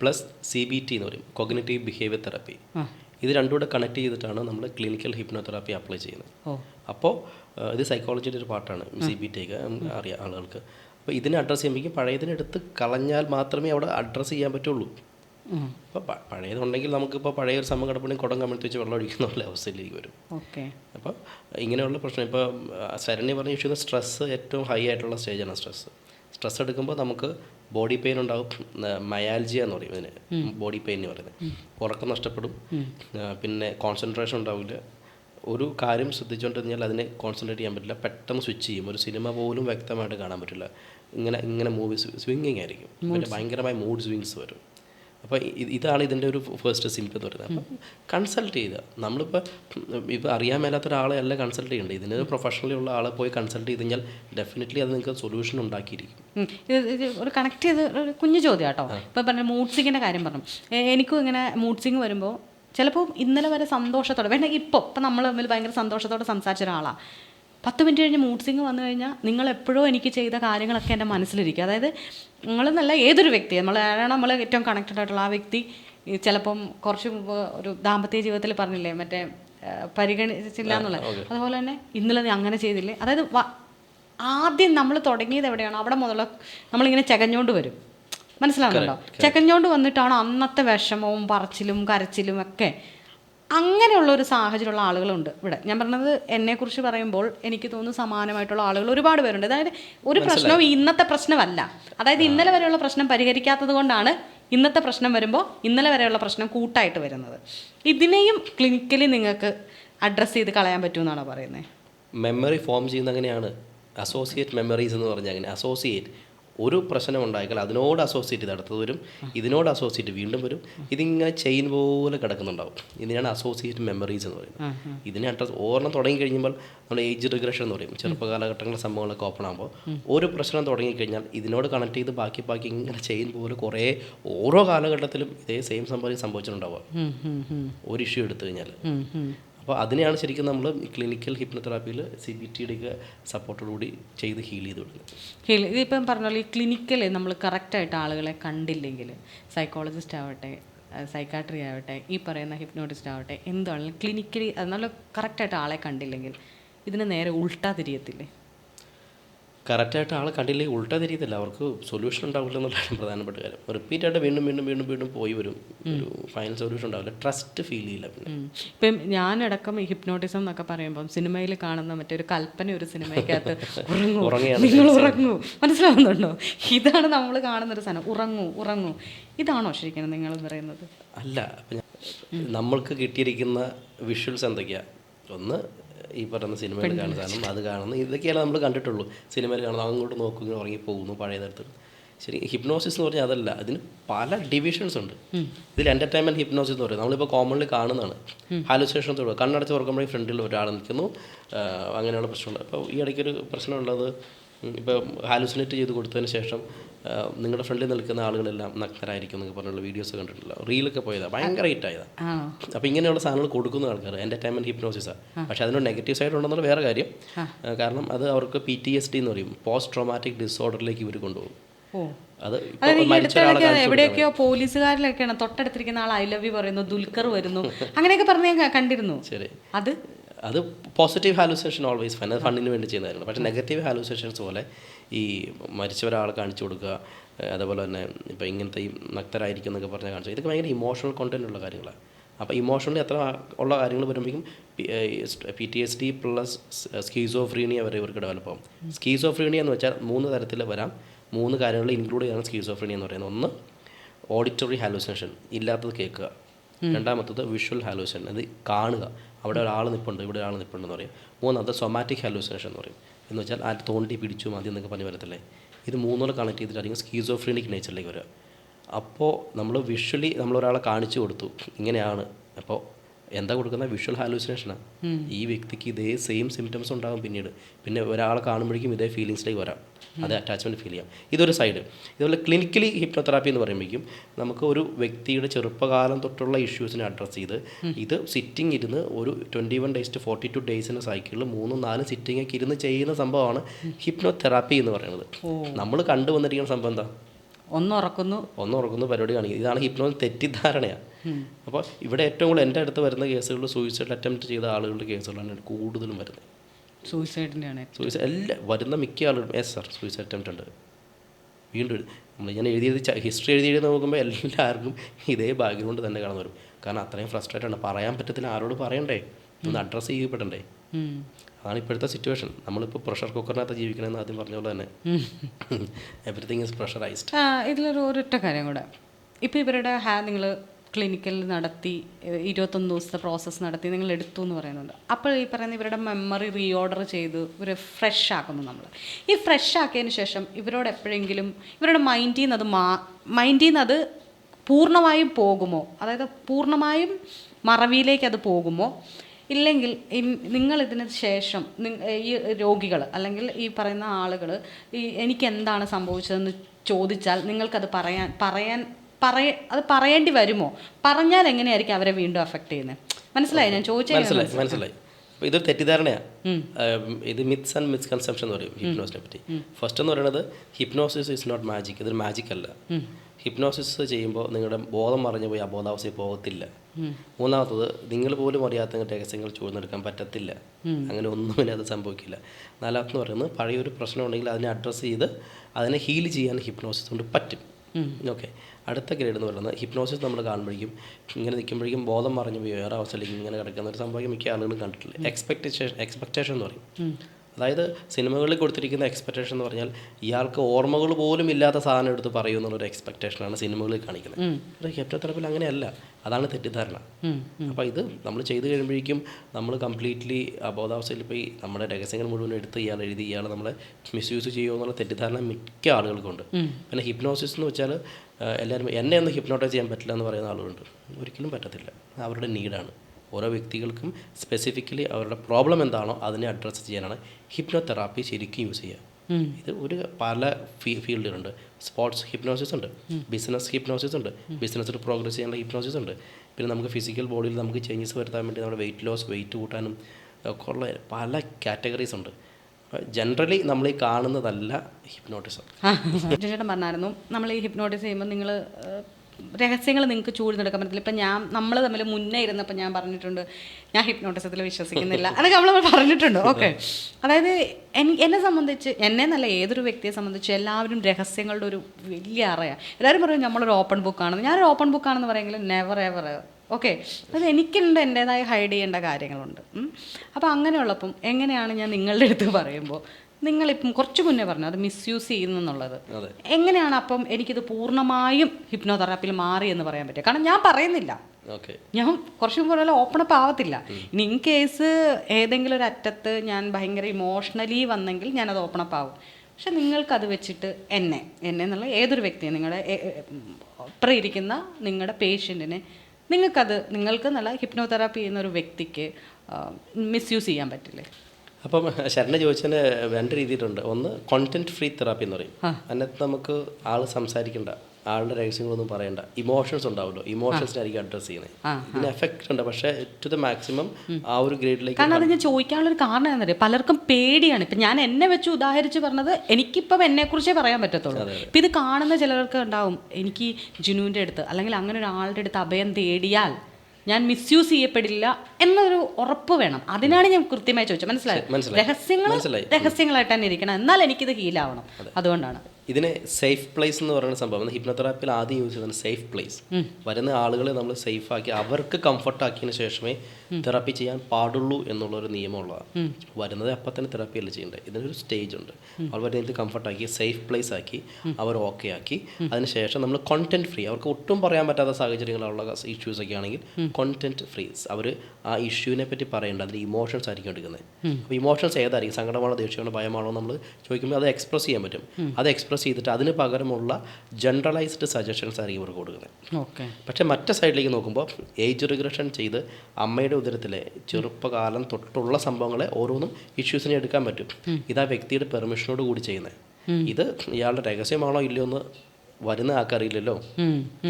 plus C B T എന്ന് പറയും കൊഗ്നറ്റീവ് ബിഹേവിയർ തെറപ്പി ഇത് രണ്ടും കൂടെ കണക്ട് ചെയ്തിട്ടാണ് നമ്മൾ ക്ലിനിക്കൽ ഹിപ്നോതെറാപ്പി അപ്ലൈ ചെയ്യുന്നത്. അപ്പോൾ ഇത് സൈക്കോളജിയുടെ ഒരു പാർട്ടാണ് സി ബി ടി ഒക്കെ അറിയാം ആളുകൾക്ക്. അപ്പോൾ ഇതിനെ അഡ്രസ്സ് ചെയ്യുമ്പോൾ പഴയതിനെടുത്ത് കളഞ്ഞാൽ മാത്രമേ അവിടെ അഡ്രസ്സ് ചെയ്യാൻ പറ്റുള്ളൂ. അപ്പോൾ പഴയതുണ്ടെങ്കിൽ നമുക്കിപ്പോൾ പഴയ ഒരു സമയം കിടപ്പുണ്ടെങ്കിൽ കുടം കമഴ്ത്തി വെച്ച് വെള്ളം ഒഴിക്കുന്ന പോലെ അവസ്ഥയിലേക്ക് വരും ഓക്കെ. അപ്പോൾ ഇങ്ങനെയുള്ള പ്രശ്നം. ഇപ്പോൾ ശരണ്യ പറഞ്ഞ ഇഷ്യൂ സ്ട്രെസ്സ് ഏറ്റവും ഹൈ ആയിട്ടുള്ള സ്റ്റേജാണ് സ്ട്രെസ്സ്. സ്ട്രെസ് എടുക്കുമ്പോൾ നമുക്ക് ബോഡി പെയിൻ ഉണ്ടാകും മയാൽജിയ എന്ന് പറയും ഇതിന് ബോഡി പെയിൻ എന്ന് പറയുന്നത്. ഉറക്കം നഷ്ടപ്പെടും. പിന്നെ കോൺസെൻട്രേഷൻ ഉണ്ടാവില്ല. ഒരു കാര്യം ശ്രദ്ധിച്ചുകൊണ്ട് കഴിഞ്ഞാൽ അതിനെ കോൺസെൻട്രേറ്റ് ചെയ്യാൻ പറ്റില്ല. പെട്ടെന്ന് സ്വിച്ച് ചെയ്യും. ഒരു സിനിമ പോലും വ്യക്തമായിട്ട് കാണാൻ പറ്റില്ല. ഇങ്ങനെ ഇങ്ങനെ മൂവി സ്വിങ്ങിങ് ആയിരിക്കും. പിന്നെ ഭയങ്കരമായ മൂഡ് സ്വിങ്സ് വരും. അപ്പോൾ ഇതാണ് ഇതിന്റെ ഒരു ഫസ്റ്റ് സിംറ്റം എന്ന് പറയുന്നത്. അപ്പം കൺസൾട്ട് ചെയ്യുക നമ്മളിപ്പോൾ ഇപ്പോൾ അറിയാൻ മേലാത്ത ഒരാളെ അല്ല കൺസൾട്ട് ചെയ്യേണ്ടത്. ഇതിന് പ്രൊഫഷണലി ഉള്ള ആളെ പോയി കൺസൾട്ട് ചെയ്ത് കഴിഞ്ഞാൽ ഡെഫിനറ്റ്ലി അത് നിങ്ങൾക്ക് സൊല്യൂഷൻ ഉണ്ടാക്കിയിരിക്കും. ഇത് ഒരു കണക്ട് ചെയ്ത് ഒരു കുഞ്ഞു ചോദ്യം കേട്ടോ. ഇപ്പം പറഞ്ഞ മൂഡ് സിങ്ങിന്റെ കാര്യം പറഞ്ഞു. എനിക്കും ഇങ്ങനെ മൂഡ് സിങ് വരുമ്പോൾ ചിലപ്പോൾ ഇന്നലെ വരെ സന്തോഷത്തോടെ വേണ്ട ഇപ്പോൾ ഇപ്പം നമ്മൾ തമ്മിൽ ഭയങ്കര സന്തോഷത്തോടെ സംസാരിച്ച ഒരാളാണ് പത്ത് മിനിറ്റ് കഴിഞ്ഞ് മൂഡ് സിങ് വന്നു കഴിഞ്ഞാൽ നിങ്ങൾ എപ്പോഴും എനിക്ക് ചെയ്ത കാര്യങ്ങളൊക്കെ എന്റെ മനസ്സിലിരിക്കും. അതായത് നിങ്ങൾ നല്ല ഏതൊരു വ്യക്തി നമ്മൾ ആരാണ് നമ്മൾ ഏറ്റവും കണക്റ്റഡ് ആയിട്ടുള്ള ആ വ്യക്തി. ചിലപ്പം കുറച്ച് മുമ്പ് ഒരു ദാമ്പത്യ ജീവിതത്തിൽ പറഞ്ഞില്ലേ മറ്റേ പരിഗണിച്ചില്ല എന്നുള്ളത്. അതുപോലെ തന്നെ ഇന്നലെ നീ അങ്ങനെ ചെയ്തില്ലേ. അതായത് ആദ്യം നമ്മൾ തുടങ്ങിയത് എവിടെയാണ് അവിടെ മുതലുള്ള നമ്മളിങ്ങനെ ചകഞ്ഞോണ്ട് വരും. മനസ്സിലാവുന്നുണ്ടോ? ചകഞ്ഞോണ്ട് വന്നിട്ടാണ് അന്നത്തെ വിഷമവും പറച്ചിലും കരച്ചിലും ഒക്കെ അങ്ങനെയുള്ള ഒരു സാഹചര്യമുള്ള ആളുകളുണ്ട് ഇവിടെ. ഞാൻ പറഞ്ഞത് എന്നെക്കുറിച്ച് പറയുമ്പോൾ എനിക്ക് തോന്നുന്നു സമാനമായിട്ടുള്ള ആളുകൾ ഒരുപാട് പേരുണ്ട്. അതായത് ഒരു പ്രശ്നവും ഇന്നത്തെ പ്രശ്നമല്ല. അതായത് ഇന്നലെ വരെയുള്ള പ്രശ്നം പരിഹരിക്കാത്തത് കൊണ്ടാണ് ഇന്നത്തെ പ്രശ്നം വരുമ്പോൾ ഇന്നലെ വരെയുള്ള പ്രശ്നം കൂട്ടായിട്ട് വരുന്നത്. ഇതിനെയും ക്ലിനിക്കലി നിങ്ങൾക്ക് അഡ്രസ്സ് ചെയ്ത് കളയാൻ പറ്റുമെന്നാണോ പറയുന്നത് മെമ്മറി ഫോം ചെയ്യുന്ന അങ്ങനെയാണ് അസോസിയേറ്റ് മെമ്മറീസ് എന്ന് പറഞ്ഞാൽ അങ്ങനെ അസോസിയേറ്റ് ഒരു പ്രശ്നം ഉണ്ടായാൽ അതിനോട് അസോസിയേറ്റ് ചെയ്ത് അടുത്തത് വരും ഇതിനോട് അസോസിയേറ്റ് വീണ്ടും വരും. ഇതിങ്ങനെ ചെയിൻ പോലെ കിടക്കുന്നുണ്ടാവും. ഇതിനാണ് അസോസിയേറ്റ് മെമ്മറീസ് എന്ന് പറയുന്നത്. ഇതിനെ അഡ്രസ് ഓർണം തുടങ്ങി കഴിയുമ്പോൾ നമ്മൾ ഏജ് റിഗ്രഷൻ എന്ന് പറയും. ചെറുപ്പകാലഘട്ടങ്ങളിലെ സംഭവങ്ങളൊക്കെ ഓപ്പൺ ആകുമ്പോൾ ഒരു പ്രശ്നം തുടങ്ങിക്കഴിഞ്ഞാൽ ഇതിനോട് കണക്ട് ചെയ്ത് ബാക്കി ബാക്കി ഇങ്ങനെ ചെയിൻ പോലെ കുറേ ഓരോ കാലഘട്ടത്തിലും ഇതേ സെയിം സംഭവം സംഭവിച്ചിട്ടുണ്ടാവുക. ഒരു ഇഷ്യൂ എടുത്തു കഴിഞ്ഞാൽ. അപ്പോൾ അതിനെയാണ് ശരിക്കും നമ്മൾ ക്ലിനിക്കൽ ഹിപ്നോതെറാപ്പിയിൽ സി ബി ടിയുടെ സപ്പോർട്ടോടുകൂടി ചെയ്ത് ഹീൽ ചെയ്ത് കൊടുക്കുന്നത് ഹീൽ ഇതിപ്പം പറഞ്ഞ ഈ ക്ലിനിക്കൽ നമ്മൾ കറക്റ്റായിട്ട് ആളുകളെ കണ്ടില്ലെങ്കിൽ സൈക്കോളജിസ്റ്റ് ആവട്ടെ സൈക്കാട്രി ആവട്ടെ ഈ പറയുന്ന ഹിപ്നോട്ടിസ്റ്റ് ആവട്ടെ എന്താണെങ്കിലും ക്ലിനിക്കലി നല്ല കറക്റ്റായിട്ട് ആളെ കണ്ടില്ലെങ്കിൽ ഇതിന് നേരെ ഉൾട്ടാ തിരിയത്തില്ലേ കറക്റ്റായിട്ട് ആളെ കണ്ടില്ലെങ്കിൽ ഉൾട്ട തിരിയത്തില്ല അവർക്ക് സൊല്യൂഷൻ ഉണ്ടാവില്ല എന്നുള്ളതാണ് പ്രധാനപ്പെട്ട കാര്യം. റിപ്പീറ്റായിട്ട് വീണ്ടും വീണ്ടും വീണ്ടും വീണ്ടും പോയി വരും. ഒരു ഫൈനൽ സൊല്യൂഷൻ ഉണ്ടാവില്ല. ട്രസ്റ്റ് ഫീൽ ചെയ്യില്ല പിന്നെ. ഇപ്പം ഞാനടക്കം ഈ ഹിപ്നോട്ടിസം എന്നൊക്കെ പറയുമ്പം സിനിമയിൽ കാണുന്ന മറ്റൊരു കൽപ്പന ഒരു സിനിമയ്ക്കകത്ത് [laughs] ഉറങ്ങൂ. നിങ്ങൾ ഉറങ്ങൂ. മനസ്സിലാവുന്നുണ്ടോ? ഇതാണ് നമ്മൾ കാണുന്ന ഒരു സാധനം. ഉറങ്ങൂ ഉറങ്ങൂ. ഇതാണോ ശരിക്കും നിങ്ങൾ പറയുന്നത്? അല്ല നമ്മൾക്ക് കിട്ടിയിരിക്കുന്ന വിഷ്വൽസ് എന്തൊക്കെയാണ് ഒന്ന് ഈ പറയുന്ന സിനിമയിൽ കാണുന്ന സാധനം അത് കാണുന്നു ഇതൊക്കെയാണ് നമ്മൾ കണ്ടിട്ടുള്ളൂ. സിനിമയിൽ കാണുന്നത് അങ്ങോട്ട് നോക്കുക ഉറങ്ങി പോകുന്നു തരത്തിൽ ശരി ഹിപ്നോസിസ് എന്ന് പറഞ്ഞാൽ അതല്ല അതിന് പല ഡിവിഷൻസ് ഉണ്ട്. ഇതിൽ എന്റർടൈൻമെന്റ് ഹിപ്നോസിസ് എന്ന് പറയുന്നത് നമ്മളിപ്പോൾ കോമൺലി കാണുന്നതാണ്. ഹാലുസിനേഷൻ തൊടുക കണ്ണടച്ച് തുറക്കുമ്പോഴേ ഫ്രണ്ടിൽ ഒരാൾ നിൽക്കുന്നു. അങ്ങനെയുള്ള പ്രശ്നമുണ്ട്. അപ്പോൾ ഈ ഇടയ്ക്കൊരു പ്രശ്നമുള്ളത് ഇപ്പോൾ ഹാലുസിനേറ്റ് ചെയ്ത് കൊടുത്തതിന് ശേഷം നിങ്ങളുടെ ഫ്രണ്ടിൽ നിൽക്കുന്ന ആളുകളെല്ലാം നഗ്നരായിരിക്കും എന്നൊക്കെ പറഞ്ഞുള്ള വീഡിയോസ് കണ്ടിട്ടില്ല റീലൊക്കെ പോയതാണ് ഭയങ്കര ഹിറ്റായതാണ് ആയതാ. അപ്പോൾ ഇങ്ങനെയുള്ള സാധനങ്ങൾ കൊടുക്കുന്ന ആൾക്കാർ എന്റർടൈൻമെന്റ് ഹിപ്നോസിസാണ് പക്ഷേ അതിനൊരു നെഗറ്റീവ് സൈഡ് ഉണ്ടെന്നുള്ള വേറെ കാര്യം. കാരണം അത് അവർക്ക് പി ടി എസ് ഡി എന്ന് പറയും. പോസ്റ്റ് ട്രോമാറ്റിക് ഡിസോർഡറിലേക്ക് ഇവർ കൊണ്ടുപോകും അത് എവിടെയൊക്കെയോ പോലീസുകാരിലൊക്കെയാണ് തൊട്ടടുത്തിരിക്കുന്ന ആൾ ഐ ലവ് യു പറയുന്നു ദുൽഖർ വരുന്നു. അങ്ങനെയൊക്കെ പറഞ്ഞ് ഞാൻ കണ്ടിരുന്നു. അത്? അത് പോസിറ്റീവ് ഹാലുസേഷൻ ഓൾവേസ് ഫൺ അത് ഫണ്ടിന് വേണ്ടി ചെയ്യുന്നതായിരുന്നു പക്ഷേ നെഗറ്റീവ് ഹാലുസേഷൻസ് പോലെ ഈ മരിച്ച ഒരാളെ കാണിച്ചു കൊടുക്കുക അതേപോലെ തന്നെ ഇപ്പോൾ ഇങ്ങനത്തെ ഈ നക്തരായിരിക്കും എന്നൊക്കെ പറഞ്ഞാൽ കാണിച്ചു ഇതൊക്കെ ഭയങ്കര ഇമോഷണൽ കോണ്ടന്റ് ഉള്ള കാര്യങ്ങളാണ് അപ്പോൾ ഇമോഷണലി അത്ര ഉള്ള കാര്യങ്ങൾ വരുമ്പോഴേക്കും P T S D plus schizophrenia വരെ ഇവർക്ക് ഡെവലപ്പ് ആവും. സ്കീസോഫ്രീണിയ എന്ന് വെച്ചാൽ മൂന്ന് തരത്തിൽ വരാം. മൂന്ന് കാര്യങ്ങൾ ഇൻക്ലൂഡ് ചെയ്യാണ് സ്കീസോഫ്രീണിയ എന്ന് പറയുന്നത്. ഒന്ന് ഓഡിറ്ററി ഹാലൂസിനേഷൻ ഇല്ലാത്തത് കേൾക്കുക. രണ്ടാമത്തത് വിഷ്വൽ ഹാലൂസിനേഷൻ അത് കാണുക. അവിടെ ഒരാൾ നിൽപ്പുണ്ട് ഇവിടെ ഒരാൾ നിൽപ്പുണ്ടെന്ന് പറയും. മൂന്നാമത് സൊമാറ്റിക് ഹാലൂസിനേഷൻ എന്ന് പറയും. എന്ന് വെച്ചാൽ ആ തോണ്ടി പിടിച്ചു മതി എന്നൊക്കെ പറഞ്ഞ് വരത്തില്ലേ? ഇത് മൂന്നോടെ കണക്ട് ചെയ്തിട്ടായിരിക്കും സ്കീസോഫ്രീനിക് നേച്ചറിലേക്ക് വരിക. അപ്പോൾ നമ്മൾ വിഷ്വലി നമ്മളൊരാളെ കാണിച്ചു കൊടുത്തു. ഇങ്ങനെയാണ്. അപ്പോൾ എന്താ കൊടുക്കുന്ന വിഷ്വൽ ഹാലൂസിനേഷനാണ് ഈ വ്യക്തിക്ക് ഇതേ സെയിം സിംറ്റംസ് ഉണ്ടാകും പിന്നീട്. പിന്നെ ഒരാളെ കാണുമ്പോഴേക്കും ഇതേ ഫീലിങ്സിലേക്ക് വരാം. അത് അറ്റാച്ച്മെന്റ് ഫീൽ ചെയ്യാം. ഇതൊരു സൈഡ് ഇതുപോലെ ക്ലിനിക്കലി ഹിപ്നോതെറാപ്പി എന്ന് പറയുമ്പോഴേക്കും നമുക്ക് ഒരു വ്യക്തിയുടെ ചെറുപ്പകാലം തൊട്ടുള്ള ഇഷ്യൂസിനെ അഡ്രസ്സ് ചെയ്ത് ഇത് സിറ്റിംഗ് ഇരുന്ന് ഒരു twenty one days to forty two ഡേയ്സിന്റെ സൈക്കിളിൽ മൂന്നും നാലും സിറ്റിംഗ് ഒക്കെ ഇരുന്ന് ചെയ്യുന്ന സംഭവമാണ് ഹിപ്നോതെറാപ്പി എന്ന് പറയുന്നത്. നമ്മൾ കണ്ടുവന്നിരിക്കുന്ന സംഭവം എന്താ? ഒന്ന് ഉറക്കുന്നു പരിപാടി കാണിക്കുക ഇതാണ് ഹിപ്നോസ് തെറ്റിദ്ധാരണയാണ് അപ്പോൾ ഇവിടെ ഏറ്റവും കൂടുതൽ എന്റെ അടുത്ത് വരുന്ന കേസുകളിൽ സൂയിസൈഡ് അറ്റംപ്റ്റ് ചെയ്ത ആളുകളുടെ കേസുകളാണ് കൂടുതലും വരുന്നത്. സൂയിസൈഡിന്റെയാണ് സൂയിസൈഡ് എല്ലാ വരുന്ന മിക്ക ആളുകളും എസ് സാർ സൂയിസൈഡ് അറ്റംപ്റ്റ് ഉണ്ട്. വീണ്ടും നമ്മൾ ഞാൻ എഴുതിയത് ഹിസ്റ്ററി എഴുതി എഴുതി നോക്കുമ്പോൾ എല്ലാവർക്കും ഇതേ ബാക്ക്ഗ്രൗണ്ട് തന്നെ കാണാൻ വരും കാരണം അത്രയും ഫ്രസ്ട്രേറ്റ് ആണ്. പറയാൻ പറ്റത്തില്ല ആരോട് പറയണ്ടേ? ഒന്ന് അഡ്രസ്സ് ചെയ്യപ്പെടണ്ടേ? അതാണ് ഇപ്പോഴത്തെ സിറ്റുവേഷൻ നമ്മളിപ്പോൾ പ്രഷർ കുക്കറിനകത്ത് ജീവിക്കണമെന്ന് ആദ്യം പറഞ്ഞ പോലെ തന്നെ. എവറിത്തിങ് ഇസ് പ്രഷറൈസ്ഡ് ഇതിലൊരു ഒരൊറ്റ കാര്യം കൂടെ. ഇപ്പോൾ ഇവരുടെ ഹാ നിങ്ങൾ ക്ലിനിക്കൽ നടത്തി ഇരുപത്തൊന്ന് ദിവസത്തെ പ്രോസസ്സ് നടത്തി നിങ്ങൾ എടുത്തു എന്ന് പറയുന്നുണ്ട്. അപ്പോൾ ഈ പറയുന്ന ഇവരുടെ മെമ്മറി റീഓർഡർ ചെയ്ത് ഇവർ ഫ്രഷ് ആക്കുന്നു നമ്മൾ ഈ ഫ്രഷ് ആക്കിയതിന് ശേഷം ഇവരോട് എപ്പോഴെങ്കിലും ഇവരുടെ മൈൻഡിൽ നിന്ന് അത് മാ മൈൻഡിൽ നിന്ന് അത് പൂർണമായും പോകുമോ? അതായത് പൂർണമായും മറവിയിലേക്ക് അത് പോകുമോ? ഇല്ലെങ്കിൽ നിങ്ങൾ ഇതിന് ശേഷം ഈ രോഗികൾ അല്ലെങ്കിൽ ഈ പറയുന്ന ആളുകൾ ഈ എനിക്ക് എന്താണ് സംഭവിച്ചതെന്ന് ചോദിച്ചാൽ നിങ്ങൾക്കത് പറയാൻ പറയാൻ പറയ അത് പറയേണ്ടി വരുമോ? പറഞ്ഞാൽ എങ്ങനെയായിരിക്കും അവരെ വീണ്ടും അഫക്റ്റ് ചെയ്യുന്നത്? മനസ്സിലായി? ഞാൻ ചോദിച്ചത് മനസ്സിലായി ഇതൊരു തെറ്റിദ്ധാരണയാണ് ഇത് മിത്സ് ആൻഡ് മിസ്കൺസെപ്ഷൻ എന്ന് പറയും ഹിപ്നോസിനെ പറ്റി. ഫസ്റ്റ് എന്ന് പറയുന്നത് ഹിപ്നോസിസ് ഇസ് നോട്ട് മാജിക് ഇതൊരു മാജിക് അല്ല. ഹിപ്നോസിസ് ചെയ്യുമ്പോൾ നിങ്ങളുടെ ബോധം മറിഞ്ഞു പോയി അബോധാവസ്ഥയിൽ പോകത്തില്ല. മൂന്നാമത്തത് നിങ്ങൾ പോലും അറിയാത്ത രഹസ്യങ്ങൾ ചൂഴ്ന്നെടുക്കാൻ പറ്റത്തില്ല. അങ്ങനെ ഒന്നും അത് സംഭവിക്കില്ല. നാലാമത്തെന്ന് പറയുന്നത് പഴയൊരു പ്രശ്നം ഉണ്ടെങ്കിൽ അതിനെ അഡ്രസ്സ് ചെയ്ത് അതിനെ ഹീൽ ചെയ്യാൻ ഹിപ്നോസിസ് കൊണ്ട് പറ്റും. ഓക്കെ അടുത്ത ഗ്രേഡ് എന്ന് പറയുന്നത് ഹിപ്നോസിസ് നമ്മൾ കാണുമ്പോഴേക്കും ഇങ്ങനെ നിൽക്കുമ്പോഴേക്കും ബോധം മറിഞ്ഞു പോയി. വേറെ അവസ്ഥയിലേക്ക് ഇങ്ങനെ കിടക്കുന്ന ഒരു സംഭവം മിക്ക ആളുകളും കണ്ടിട്ടില്ല? എക്സ്പെക്ടേഷൻ എക്സ്പെക്ടേഷൻ എന്ന് പറയും. അതായത് സിനിമകളിൽ കൊടുത്തിരിക്കുന്ന എക്സ്പെക്ടേഷൻ എന്ന് പറഞ്ഞാൽ ഇയാൾക്ക് ഓർമ്മകൾ പോലും ഇല്ലാത്ത സാധനം എടുത്ത് പറയൂ എന്നുള്ളൊരു എക്സ്പെക്ടേഷനാണ് സിനിമകളിൽ കാണിക്കുന്നത്. പക്ഷേ ഹെപ്റ്റോതെറപ്പിൽ അങ്ങനെയല്ല. അതാണ് തെറ്റിദ്ധാരണ. അപ്പോൾ ഇത് നമ്മൾ ചെയ്തു കഴിയുമ്പോഴേക്കും നമ്മൾ കംപ്ലീറ്റ്ലി അബോധാവസ്ഥയിൽ പോയി നമ്മുടെ രഹസ്യങ്ങൾ മുഴുവൻ എടുത്ത് ഇയാൾ എഴുതി ഇയാൾ നമ്മളെ മിസ്യൂസ് ചെയ്യുമോ എന്നുള്ള തെറ്റിദ്ധാരണ മിക്ക ആളുകൾക്കുണ്ട്. പിന്നെ ഹിപ്നോസിസ് എന്ന് വെച്ചാൽ എല്ലാവരും എന്നെ ഒന്ന് ഹിപ്നോട്ടൈസ് ചെയ്യാൻ പറ്റില്ല എന്ന് പറയുന്ന ആളുകളുണ്ട്. ഒരിക്കലും പറ്റത്തില്ല. അവരുടെ നീഡാണ് ഓരോ വ്യക്തികൾക്കും സ്പെസിഫിക്കലി അവരുടെ പ്രോബ്ലം എന്താണോ അതിനെ അഡ്രസ്സ് ചെയ്യാനാണ്. ഹിപ്നോതെറാപ്പി ശരിക്കും യൂസ് ചെയ്യുക. ഇത് ഒരു പല ഫീ ഫീൽഡുകളുണ്ട്. സ്പോർട്സ് ഹിപ്നോസിസ് ഉണ്ട്. ബിസിനസ് ഹിപ്നോസിസ് ഉണ്ട്. ബിസിനസ്സിൽ പ്രോഗ്രസ് ചെയ്യാനുള്ള ഹിപ്നോസിസ് ഉണ്ട്. പിന്നെ നമുക്ക് ഫിസിക്കൽ ബോഡിയിൽ നമുക്ക് ചേഞ്ചസ് വരുത്താൻ വേണ്ടി നമ്മുടെ വെയിറ്റ് ലോസ് വെയിറ്റ് കൂട്ടാനും ഒക്കെ ഉള്ള പല കാറ്റഗറീസ് ഉണ്ട്. ജനറലി നമ്മൾ ഈ കാണുന്നതല്ല ഹിപ്നോട്ടിസം. പറഞ്ഞായിരുന്നു. നമ്മൾ ഈ ഹിപ്നോട്ടിസ് ചെയ്യുമ്പോൾ നിങ്ങൾ രഹസ്യങ്ങൾ നിങ്ങൾക്ക് ചൂഴ്ന്നെടുക്കാൻ പറ്റില്ല ഇപ്പം ഞാൻ നമ്മൾ തമ്മിൽ മുന്നേ ഇരുന്നപ്പോൾ ഞാൻ പറഞ്ഞിട്ടുണ്ട് ഞാൻ ഹിപ്നോട്ടിസത്തിൽ വിശ്വസിക്കുന്നില്ല. [laughs] അതൊക്കെ നമ്മൾ പറഞ്ഞിട്ടുണ്ട്. ഓക്കെ. അതായത് എന്നെ സംബന്ധിച്ച് എന്നെ നല്ല ഏതൊരു വ്യക്തിയെ സംബന്ധിച്ച് എല്ലാവരും രഹസ്യങ്ങളുടെ ഒരു വലിയ അറിയാം. എല്ലാവരും പറയും നമ്മളൊരു ഓപ്പൺ ബുക്കാണെന്ന് ഞാനൊരു ഓപ്പൺ ബുക്കാണെന്ന് പറയുമെങ്കിലും നെവർ എവർ ഓക്കെ. അത് എനിക്കുണ്ട് എന്റേതായ ഹൈഡ് ചെയ്യേണ്ട കാര്യങ്ങളുണ്ട്. അപ്പോൾ അങ്ങനെയുള്ളപ്പം എങ്ങനെയാണ് ഞാൻ നിങ്ങളുടെ അടുത്ത് പറയുമ്പോൾ നിങ്ങളിപ്പം കുറച്ച് മുന്നേ പറഞ്ഞു അത് മിസ്യൂസ് ചെയ്യുന്നു എന്നുള്ളത്. എങ്ങനെയാണ് അപ്പം എനിക്കിത് പൂർണമായും ഹിപ്നോതെറാപ്പിൽ മാറി എന്ന് പറയാൻ പറ്റുക? കാരണം ഞാൻ പറയുന്നില്ല. ഞാൻ കുറച്ച് മുമ്പ് പോലെ ഓപ്പൺ അപ്പ് ആവത്തില്ല. ഇനി ഇൻ കേസ് ഏതെങ്കിലും ഒരു അറ്റത്ത് ഞാൻ ഭയങ്കര ഇമോഷണലി വന്നെങ്കിൽ ഞാനത് ഓപ്പൺ അപ്പ് ആവും. പക്ഷെ നിങ്ങൾക്കത് വെച്ചിട്ട് എന്നെ എന്നെ എന്നുള്ള ഏതൊരു വ്യക്തിയെ നിങ്ങളുടെ ഒപ്പം ഇരിക്കുന്ന നിങ്ങളുടെ പേഷ്യന്റിനെ നിങ്ങൾക്കത് നിങ്ങൾക്ക് നല്ല ഹിപ്നോതെറാപ്പി ചെയ്യുന്ന ഒരു വ്യക്തിക്ക് മിസ്യൂസ് ചെയ്യാൻ പറ്റില്ലേ? അപ്പം ശരണ ചോദിച്ചതിന് രണ്ട് രീതിയിലുണ്ട് ഒന്ന് കോണ്ടന്റ് ഫ്രീ തെറാപ്പി എന്ന് പറയും. അതിനകത്ത് നമുക്ക് ആൾ സംസാരിക്കേണ്ട ആളുടെ രഹസ്യങ്ങളൊന്നും പറയണ്ട ഇമോഷൻസ് ഉണ്ടാവുമല്ലോ ഇമോഷൻസിനായിരിക്കും അഡ്രസ് ചെയ്യുന്നത് ഇതിന് എഫക്റ്റ് ഉണ്ട്. പക്ഷേ ടു ദ മാക്സിമം ആ ഒരു ഗ്രേഡിലേക്ക് കാരണം അത് ഞാൻ ചോദിക്കാനുള്ളൊരു കാരണം എന്താ പലർക്കും പേടിയാണ്. ഇപ്പം ഞാൻ എന്നെ വെച്ച് ഉദാഹരിച്ച് പറഞ്ഞത് എനിക്കിപ്പം എന്നെ കുറിച്ചേ പറയാൻ പറ്റത്തുള്ളൂ. ഇപ്പം ഇത് കാണുന്ന ചിലർക്ക് ഉണ്ടാവും എനിക്ക് ജുനുവിന്റെ അടുത്ത് അല്ലെങ്കിൽ അങ്ങനെ ഒരാളുടെ അടുത്ത് അഭയം തേടിയാൽ ഞാൻ മിസ്യൂസ് ചെയ്യപ്പെടില്ല എന്നൊരു ഉറപ്പ് വേണം. അതിനാണ് ഞാൻ കൃത്യമായി ചോദിച്ചത്. മനസ്സിലായോ. രഹസ്യങ്ങൾ രഹസ്യങ്ങളായിട്ട് തന്നെ ഇരിക്കണം എന്നാൽ എനിക്കിത് ഹീലാവണം അതുകൊണ്ടാണ്. ഇതിന് സേഫ് പ്ലേസ് എന്ന് പറയുന്ന സംഭവം. ഹിപ്നോതെറാപ്പിയിൽ ആദ്യം യൂസ് ചെയ്തതാണ് സേഫ് പ്ലേസ് വരുന്ന ആളുകളെ നമ്മൾ സേഫ് ആക്കി അവർക്ക് കംഫർട്ട് ആക്കിയതിന് ശേഷമേ തെറാപ്പി ചെയ്യാൻ പാടുള്ളൂ എന്നുള്ളൊരു നിയമമുള്ളതാണ്. വരുന്നത് അപ്പം തന്നെ തെറാപ്പി അല്ല ചെയ്യേണ്ടത് ഇതിനൊരു സ്റ്റേജ് ഉണ്ട്. അവർ വരുന്നത് കംഫർട്ട് ആക്കി സേഫ് പ്ലേസ് ആക്കി അവർ ഓക്കെ ആക്കി. അതിനുശേഷം നമ്മൾ കോണ്ടന്റ് ഫ്രീ അവർക്ക് ഒട്ടും പറയാൻ പറ്റാത്ത സാഹചര്യങ്ങളുള്ള ഇഷ്യൂസ് ഒക്കെ ആണെങ്കിൽ കോണ്ടന്റ് ഫ്രീ അവർ ആ ഇഷ്യൂവിനെ പറ്റി പറയേണ്ട. അതിൽ ഇമോഷൻസ് ആയിരിക്കും എടുക്കുന്നത്. അപ്പോൾ ഇമോഷൻസ് ഏതായിരിക്കും? സങ്കടമാണോ ദേഷ്യമാണോ ഭയമാണോ നമ്മൾ ചോദിക്കുമ്പോൾ അത് എക്സ്പ്രസ് ചെയ്യാൻ പറ്റും. അത് എക്സ്പ്രസ് ചെയ്തിട്ട് അതിന് പകരമുള്ള ജനറലൈസ്ഡ് സജഷൻസ് ആയിരിക്കും ഇവർക്ക് കൊടുക്കുന്നത് ഓക്കെ പക്ഷേ മറ്റേ സൈഡിലേക്ക് നോക്കുമ്പോൾ ഏജ് റിഗ്രഷൻ ചെയ്ത് അമ്മയുടെ ഉദരത്തിലെ ചെറുപ്പകാലം തൊട്ടുള്ള സംഭവങ്ങളെ ഓരോന്നും ഇഷ്യൂസിനെ എടുക്കാൻ പറ്റും. ഇത് ആ വ്യക്തിയുടെ പെർമിഷനോട് കൂടി ചെയ്യുന്നത് ഇത് ഇയാളുടെ രഹസ്യമാണോ ഇല്ലയോ എന്ന് വരുന്ന ആൾക്കറിയില്ലല്ലോ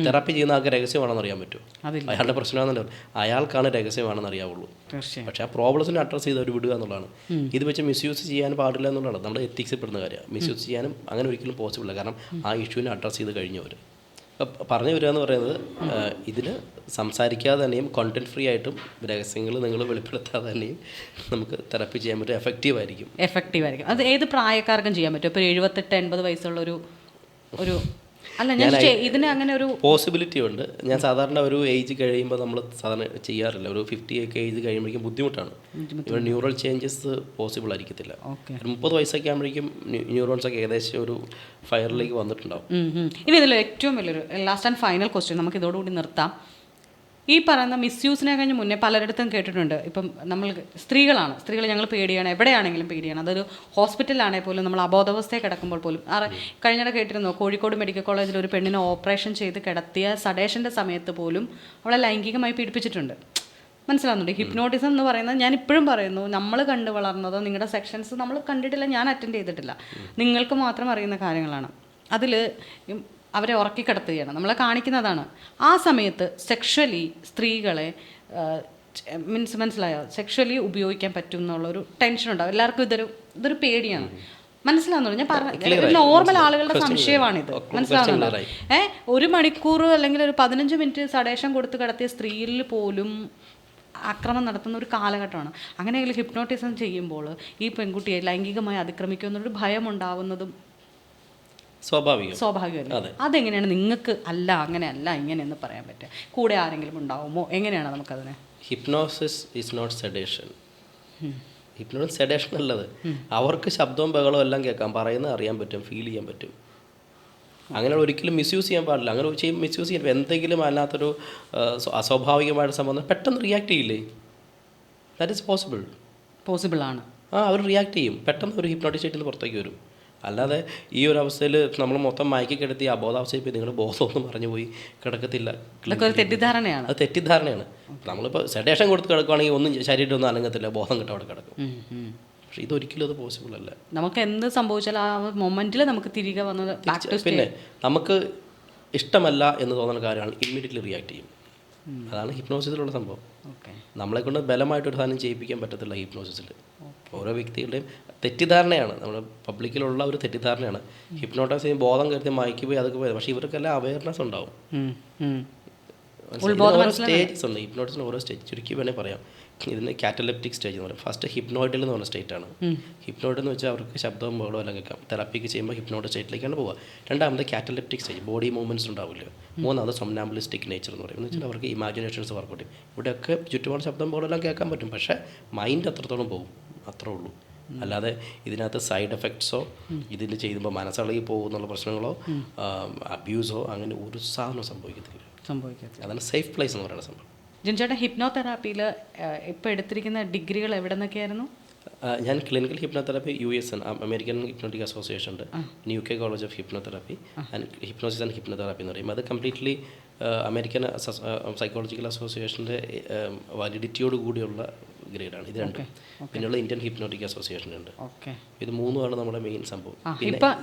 തെറാപ്പി ചെയ്യുന്ന ആൾക്ക് രഹസ്യമാണെന്ന് അറിയാൻ പറ്റും അയാളുടെ പ്രശ്നമാണെന്നല്ലോ അയാൾക്കാണ് രഹസ്യമാണെന്ന് അറിയാവുള്ളൂ. പക്ഷെ പക്ഷേ ആ പ്രോബ്ലംസിനെ അഡ്രസ്സ് ചെയ്ത് അവർ വിടുക എന്നുള്ളതാണ്. ഇത് വെച്ച് മിസ്യൂസ് ചെയ്യാൻ പാടില്ല എന്നുള്ളതാണ്. നമ്മുടെ എത്തിക്സിൽ പെടുന്ന കാര്യം. മിസ്യൂസ് ചെയ്യാനും അങ്ങനെ ഒരിക്കലും പോസിബിൾ അല്ല കാരണം ആ ഇഷ്യൂവിനെ അഡ്രസ്സ് ചെയ്ത് കഴിഞ്ഞവർ പറഞ്ഞു വരിക എന്ന് പറയുന്നത് ഇതിൽ സംസാരിക്കാതെ തന്നെയും കോണ്ടന്റ് ഫ്രീ ആയിട്ടും രഹസ്യങ്ങൾ നിങ്ങൾ വെളിപ്പെടുത്താതെ തന്നെയും നമുക്ക് തെറപ്പി ചെയ്യാൻ പറ്റും. എഫക്റ്റീവ് ആയിരിക്കും. എഫക്റ്റീവ് ആയിരിക്കും. അത് ഏത് പ്രായക്കാർക്കും ചെയ്യാൻ പറ്റും? ഇപ്പോൾ എഴുപത്തെട്ട് എൺപത് വയസ്സുള്ള ഒരു ഒരു അല്ല ഞാൻ ചെ- ഇതിന് അങ്ങനെ ഒരു പോസിബിലിറ്റി ഉണ്ട്. ഞാൻ സാധാരണ ഒരു ഏജ് കഴിയുമ്പോൾ നമ്മൾ സാധാരണ ചെയ്യാറില്ല. ഒരു ഫിഫ്റ്റി ഒക്കെ ഏജ് കഴിയുമ്പോഴേക്കും ബുദ്ധിമുട്ടാണ്. ഇവിടെ ന്യൂറൽ ചേഞ്ചസ് പോസിബിൾ ആയിരിക്കത്തില്ല. മുപ്പത് വയസ്സൊക്കെ ആകുമ്പോഴേക്കും ന്യൂറോൺസ് ഒക്കെ ഏകദേശം ഒരു ഫയറിലേക്ക് വന്നിട്ടുണ്ടാവും. ഇനി ഇതിൽ ഏറ്റവും വലിയൊരു ലാസ്റ്റ് ആൻഡ് ഫൈനൽ ക്വസ്റ്റ്യൻ നമുക്ക് ഇതോടുകൂടി നിർത്താം. ഈ പറയുന്ന മിസ്യൂസിനെ കഴിഞ്ഞ് മുന്നേ പലരിടത്തും കേട്ടിട്ടുണ്ട്. ഇപ്പം നമ്മൾ സ്ത്രീകളാണ്. സ്ത്രീകൾ ഞങ്ങൾ പേടിയാണ്. എവിടെയാണെങ്കിലും പേടിയാണ്. അതൊരു ഹോസ്പിറ്റലാണെങ്കിൽ പോലും നമ്മൾ അബോധാവസ്ഥയിൽ കിടക്കുമ്പോൾ പോലും. ആ കഴിഞ്ഞിടെ കേട്ടിരുന്നു? കോഴിക്കോട് മെഡിക്കൽ കോളേജിൽ ഒരു പെണ്ണിനെ ഓപ്പറേഷൻ ചെയ്ത് കിടത്തിയ സഡേഷന്റെ സമയത്ത് പോലും അവളെ ലൈംഗികമായി പീഡിപ്പിച്ചിട്ടുണ്ട്. മനസ്സിലാവുന്നുണ്ട്? ഹിപ്നോട്ടിസം എന്ന് പറയുന്നത് ഞാൻ ഇപ്പോഴും പറയുന്നു നമ്മൾ കണ്ടു വളർന്നത് നിങ്ങളുടെ സെക്ഷൻസ് നമ്മൾ കണ്ടിട്ടില്ല ഞാൻ അറ്റൻഡ് ചെയ്തിട്ടില്ല. നിങ്ങൾക്ക് മാത്രം അറിയുന്ന കാര്യങ്ങളാണ്. അതിൽ അവരെ ഉറക്കിക്കിടത്തുകയാണ്. നമ്മളെ കാണിക്കുന്നതാണ്. ആ സമയത്ത് സെക്ഷലി സ്ത്രീകളെ മീൻസ് മനസ്സിലായോ? സെക്ഷലി ഉപയോഗിക്കാൻ പറ്റും എന്നുള്ളൊരു ടെൻഷൻ ഉണ്ടാവും. എല്ലാവർക്കും ഇതൊരു ഇതൊരു പേടിയാണ്. മനസ്സിലാവുന്നുള്ളൂ ഞാൻ പറഞ്ഞ നോർമൽ ആളുകളുടെ സംശയമാണിത് മനസ്സിലാവുന്നുണ്ടോ? ഏഹ് ഒരു മണിക്കൂർ അല്ലെങ്കിൽ ഒരു പതിനഞ്ച് മിനിറ്റ് സഡേഷൻ കൊടുത്ത് കിടത്തിയ സ്ത്രീയിൽ പോലും ആക്രമണം നടത്തുന്ന ഒരു കാലഘട്ടമാണ്. അങ്ങനെയെങ്കിലും ഹിപ്നോട്ടിസം ചെയ്യുമ്പോൾ ഈ പെൺകുട്ടിയെ ലൈംഗികമായി അതിക്രമിക്കുമെന്നൊരു ഭയം ഉണ്ടാവുന്നതും സ്വാഭാവികം. സ്വാഭാവികമല്ലേ? അതെങ്ങനെയാണ് നിങ്ങൾക്ക് അല്ല അങ്ങനെയല്ല ഇങ്ങനെയെന്ന് പറയാൻ പറ്റുക? കൂടെ ആരെങ്കിലും ഉണ്ടാവുമോ? എങ്ങനെയാണ് നമുക്കതിനെ? Hypnosis is not sedation hypnosis sedation അല്ലത്. അവർക്ക് ശബ്ദവും ബഹളവും എല്ലാം കേൾക്കാം. പറയുന്നത് അറിയാൻ പറ്റും ഫീൽ ചെയ്യാൻ പറ്റും. അങ്ങനെ ഒരിക്കലും മിസ്യൂസ് ചെയ്യാൻ പാടില്ല. അങ്ങനെ ചെയ്യും മിസ്യൂസ് ചെയ്യാൻ എന്തെങ്കിലും അല്ലാത്തൊരു അസ്വാഭാവികമായിട്ട് സംബന്ധം പെട്ടെന്ന് റിയാക്ട് ചെയ്യില്ലേ? ദാറ്റ് ഇസ് പോസിബിൾ പോസിബിൾ ആണ്. ആ അവർ റിയാക്ട് ചെയ്യും. പെട്ടെന്ന് ഒരു ഹിപ്നോട്ടിക് സ്റ്റേറ്റിൽ നിന്ന് പുറത്തേക്ക് വരും. അല്ലാതെ ഈ ഒരു അവസ്ഥയിൽ നമ്മൾ മൊത്തം മയക്കി കിടത്തി അബോധാവസ്ഥയിൽ പോയി നിങ്ങൾ ബോധമൊന്നും പറഞ്ഞു പോയി കിടക്കത്തില്ല. തെറ്റിദ്ധാരണയാണ്. അത് തെറ്റിദ്ധാരണയാണ്. നമ്മളിപ്പോൾ സെഡേഷൻ കൊടുത്ത് കിടക്കുകയാണെങ്കിൽ ഒന്നും ശരീരം ഒന്നും അനങ്ങത്തില്ല ബോധം കിട്ടും അവിടെ കിടക്കും. പക്ഷേ ഇതൊരിക്കലും അത് പോസിബിൾ അല്ല. നമുക്ക് എന്ത് സംഭവിച്ചാൽ ആ മൊമെന്റിൽ നമുക്ക് തിരികെ വന്നത് പിന്നെ നമുക്ക് ഇഷ്ടമല്ല എന്ന് തോന്നുന്ന കാര്യമാണ് ഇമ്മീഡിയറ്റ്ലി റിയാക്ട് ചെയ്യും. അതാണ് ഹിപ്നോസിസിലുള്ള സംഭവം. നമ്മളെ കൊണ്ട് ബലമായിട്ടൊരു സാധനം ചെയ്യിപ്പിക്കാൻ പറ്റത്തില്ല ഹിപ്നോസിസിൽ ഓരോ വ്യക്തികളുടെയും തെറ്റിദ്ധാരണയാണ്. നമ്മുടെ പബ്ലിക്കിലുള്ള ഒരു തെറ്റിദ്ധാരണയാണ്. ഹിപ്നോട്ടൈസ് ചെയ്യുമ്പോൾ ബോധം കരുതി മയക്കി പോയി അതൊക്കെ പോയത്. പക്ഷേ ഇവർക്കെല്ലാം അവയർനെസ് ഉണ്ടാവും. സ്റ്റേജസ് ഉണ്ട്. ഹിപ്നോട്ടിസിന് ഓരോ സ്റ്റേജ് ചുരുക്കി വേണേൽ പറയാം. ഇതിന് കാറ്റലപ്റ്റിക് സ്റ്റേജ് എന്ന് പറയും. ഫസ്റ്റ് ഹിപ്നോയിഡിൽ എന്ന് പറഞ്ഞ സ്റ്റേറ്റ് ആണ്. ഹിപ്നോയിഡ് എന്ന് വെച്ചാൽ അവർക്ക് ശബ്ദവും ബഹളവും എല്ലാം കേൾക്കാം. തെറാപ്പിക്ക് ചെയ്യുമ്പോൾ ഹിപ്നോയിഡ് സ്റ്റേറ്റിലേക്കാണ് പോവുക. രണ്ടാമത് കാറ്റലപ്റ്റിക് സ്റ്റേജ് ബോഡി മൂവ്മെന്റ്സ് ഉണ്ടാവില്ല? മൂന്നാമത് സൊംനാമ്പുലിസ്റ്റിക് നേച്ചർ എന്ന് പറയും. എന്ന് വെച്ചാൽ അവർക്ക് ഇമാജിനേഷൻസ് വർക്ക് ചെയ്യും. ഇവിടെയൊക്കെ ചുറ്റുപാട് ശബ്ദം ബഹളം എല്ലാം കേൾക്കാൻ പറ്റും. പക്ഷേ മൈൻഡ് അത്രത്തോളം പോകും. അത്രേ ഉള്ളൂ. അല്ലാതെ ഇതിനകത്ത് സൈഡ് എഫക്ട്സോ ഇതിൽ ചെയ്യുമ്പോൾ മനസ്സളകി പോകുന്നുള്ള പ്രശ്നങ്ങളോ അബ്യൂസോ അങ്ങനെ ഒരു സാധനവും സംഭവിക്കത്തില്ല. സംഭവിക്കത്തില്ല. അതാണ് സേഫ് പ്ലേസ് എന്ന് പറയുന്ന സംഭവം. ജിൻചേട്ടൻ ഹിപ്നോതെറാപ്പിയിൽ ഇപ്പോൾ എടുത്തിരിക്കുന്ന ഡിഗ്രികൾ എവിടെ നിന്നൊക്കെയായിരുന്നു ഞാൻ clinical hypnotherapy U S N American hypnotic association ഉണ്ട്. U K college of hypnotherapy. And hypnosis and hypnotherapy എന്ന് പറയും. അത് കംപ്ലീറ്റ്ലി അമേരിക്കൻ സൈക്കോളജിക്കൽ അസോസിയേഷന്റെ വാലിഡിറ്റിയോട് കൂടിയുള്ള ഗ്രേഡാണ്. ഇത് രണ്ടും. പിന്നെയുള്ള ഇന്ത്യൻ ഹിപ്നോട്ടിക് അസോസിയേഷൻ ഉണ്ട് ഇത് മൂന്നുമാണ് നമ്മുടെ മെയിൻ സംഭവം.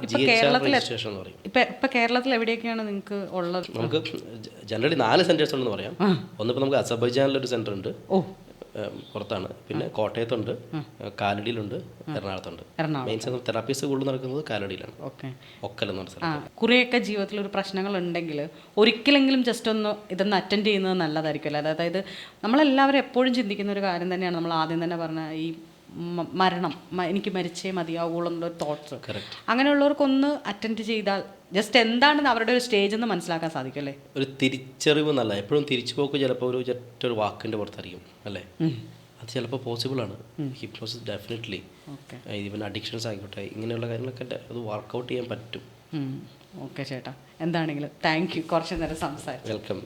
രജിസ്ട്രേഷൻ എന്ന് പറയും. ഇപ്പം കേരളത്തിൽ എവിടെയൊക്കെയാണ് നിങ്ങൾക്ക് ഉള്ളത്? നമുക്ക് ജനറലി നാല് സെന്റേഴ്സ് ഉണ്ടെന്ന് പറയാം. ഒന്നിപ്പോ നമുക്ക് അസർബൈജാനിലൊരു സെന്റർ ഉണ്ട് പുറത്താണ്. പിന്നെ കോട്ടയത്തുണ്ട് കാലടിയിലുണ്ട് എറണാകുളത്തുണ്ട്. എറണാകുളം. മെയിൻസ് തെറാപ്പീസ് കൂടുതൽ നടക്കുന്നത് കാലടിയിലാണ്. ഒക്കെ ഒക്കൽ എന്ന് പറഞ്ഞ കുറേയൊക്കെ ജീവിതത്തിൽ ഒരു പ്രശ്നങ്ങൾ ഉണ്ടെങ്കിൽ ഒരിക്കലെങ്കിലും ജസ്റ്റ് ഒന്ന് ഇതൊന്ന് അറ്റൻഡ് ചെയ്യുന്നത് നല്ലതായിരിക്കുമല്ലോ? അതായത് നമ്മളെല്ലാവരും എപ്പോഴും ചിന്തിക്കുന്ന ഒരു കാര്യം തന്നെയാണ് നമ്മൾ ആദ്യം തന്നെ പറഞ്ഞ ഈ മരണം എനിക്ക് മരിച്ചേ മതിയാവുള്ളൂ എന്നുള്ള തോട്ട്സ്. അങ്ങനെയുള്ളവർക്കൊന്ന് അറ്റൻഡ് ചെയ്താൽ ജസ്റ്റ് എന്താണെന്ന് അവരുടെ ഒരു സ്റ്റേജ് എന്ന് മനസ്സിലാക്കാൻ സാധിക്കും അല്ലേ? ഒരു തിരിച്ചറിവ് നല്ല എപ്പോഴും തിരിച്ചു പോക്ക് ചിലപ്പോൾ ഒരു ഒറ്റ ഒരു വാക്കിന്റെ പുറത്തായിരിക്കും അല്ലേ? അത് ചിലപ്പോൾ പോസിബിൾ ആണ്. ഹിപ്നോസിസ് ഡെഫിനറ്റ്ലി ഈവൻ അഡിക്ഷൻസ് ആയിക്കോട്ടെ ഇങ്ങനെയുള്ള കാര്യങ്ങളൊക്കെ അത് വർക്കൗട്ട് ചെയ്യാൻ പറ്റും. ഓക്കെ ചേട്ടാ. എന്താണെങ്കിലും താങ്ക് യു കുറച്ച് നേരം സംസാരിച്ചു. വെൽക്കം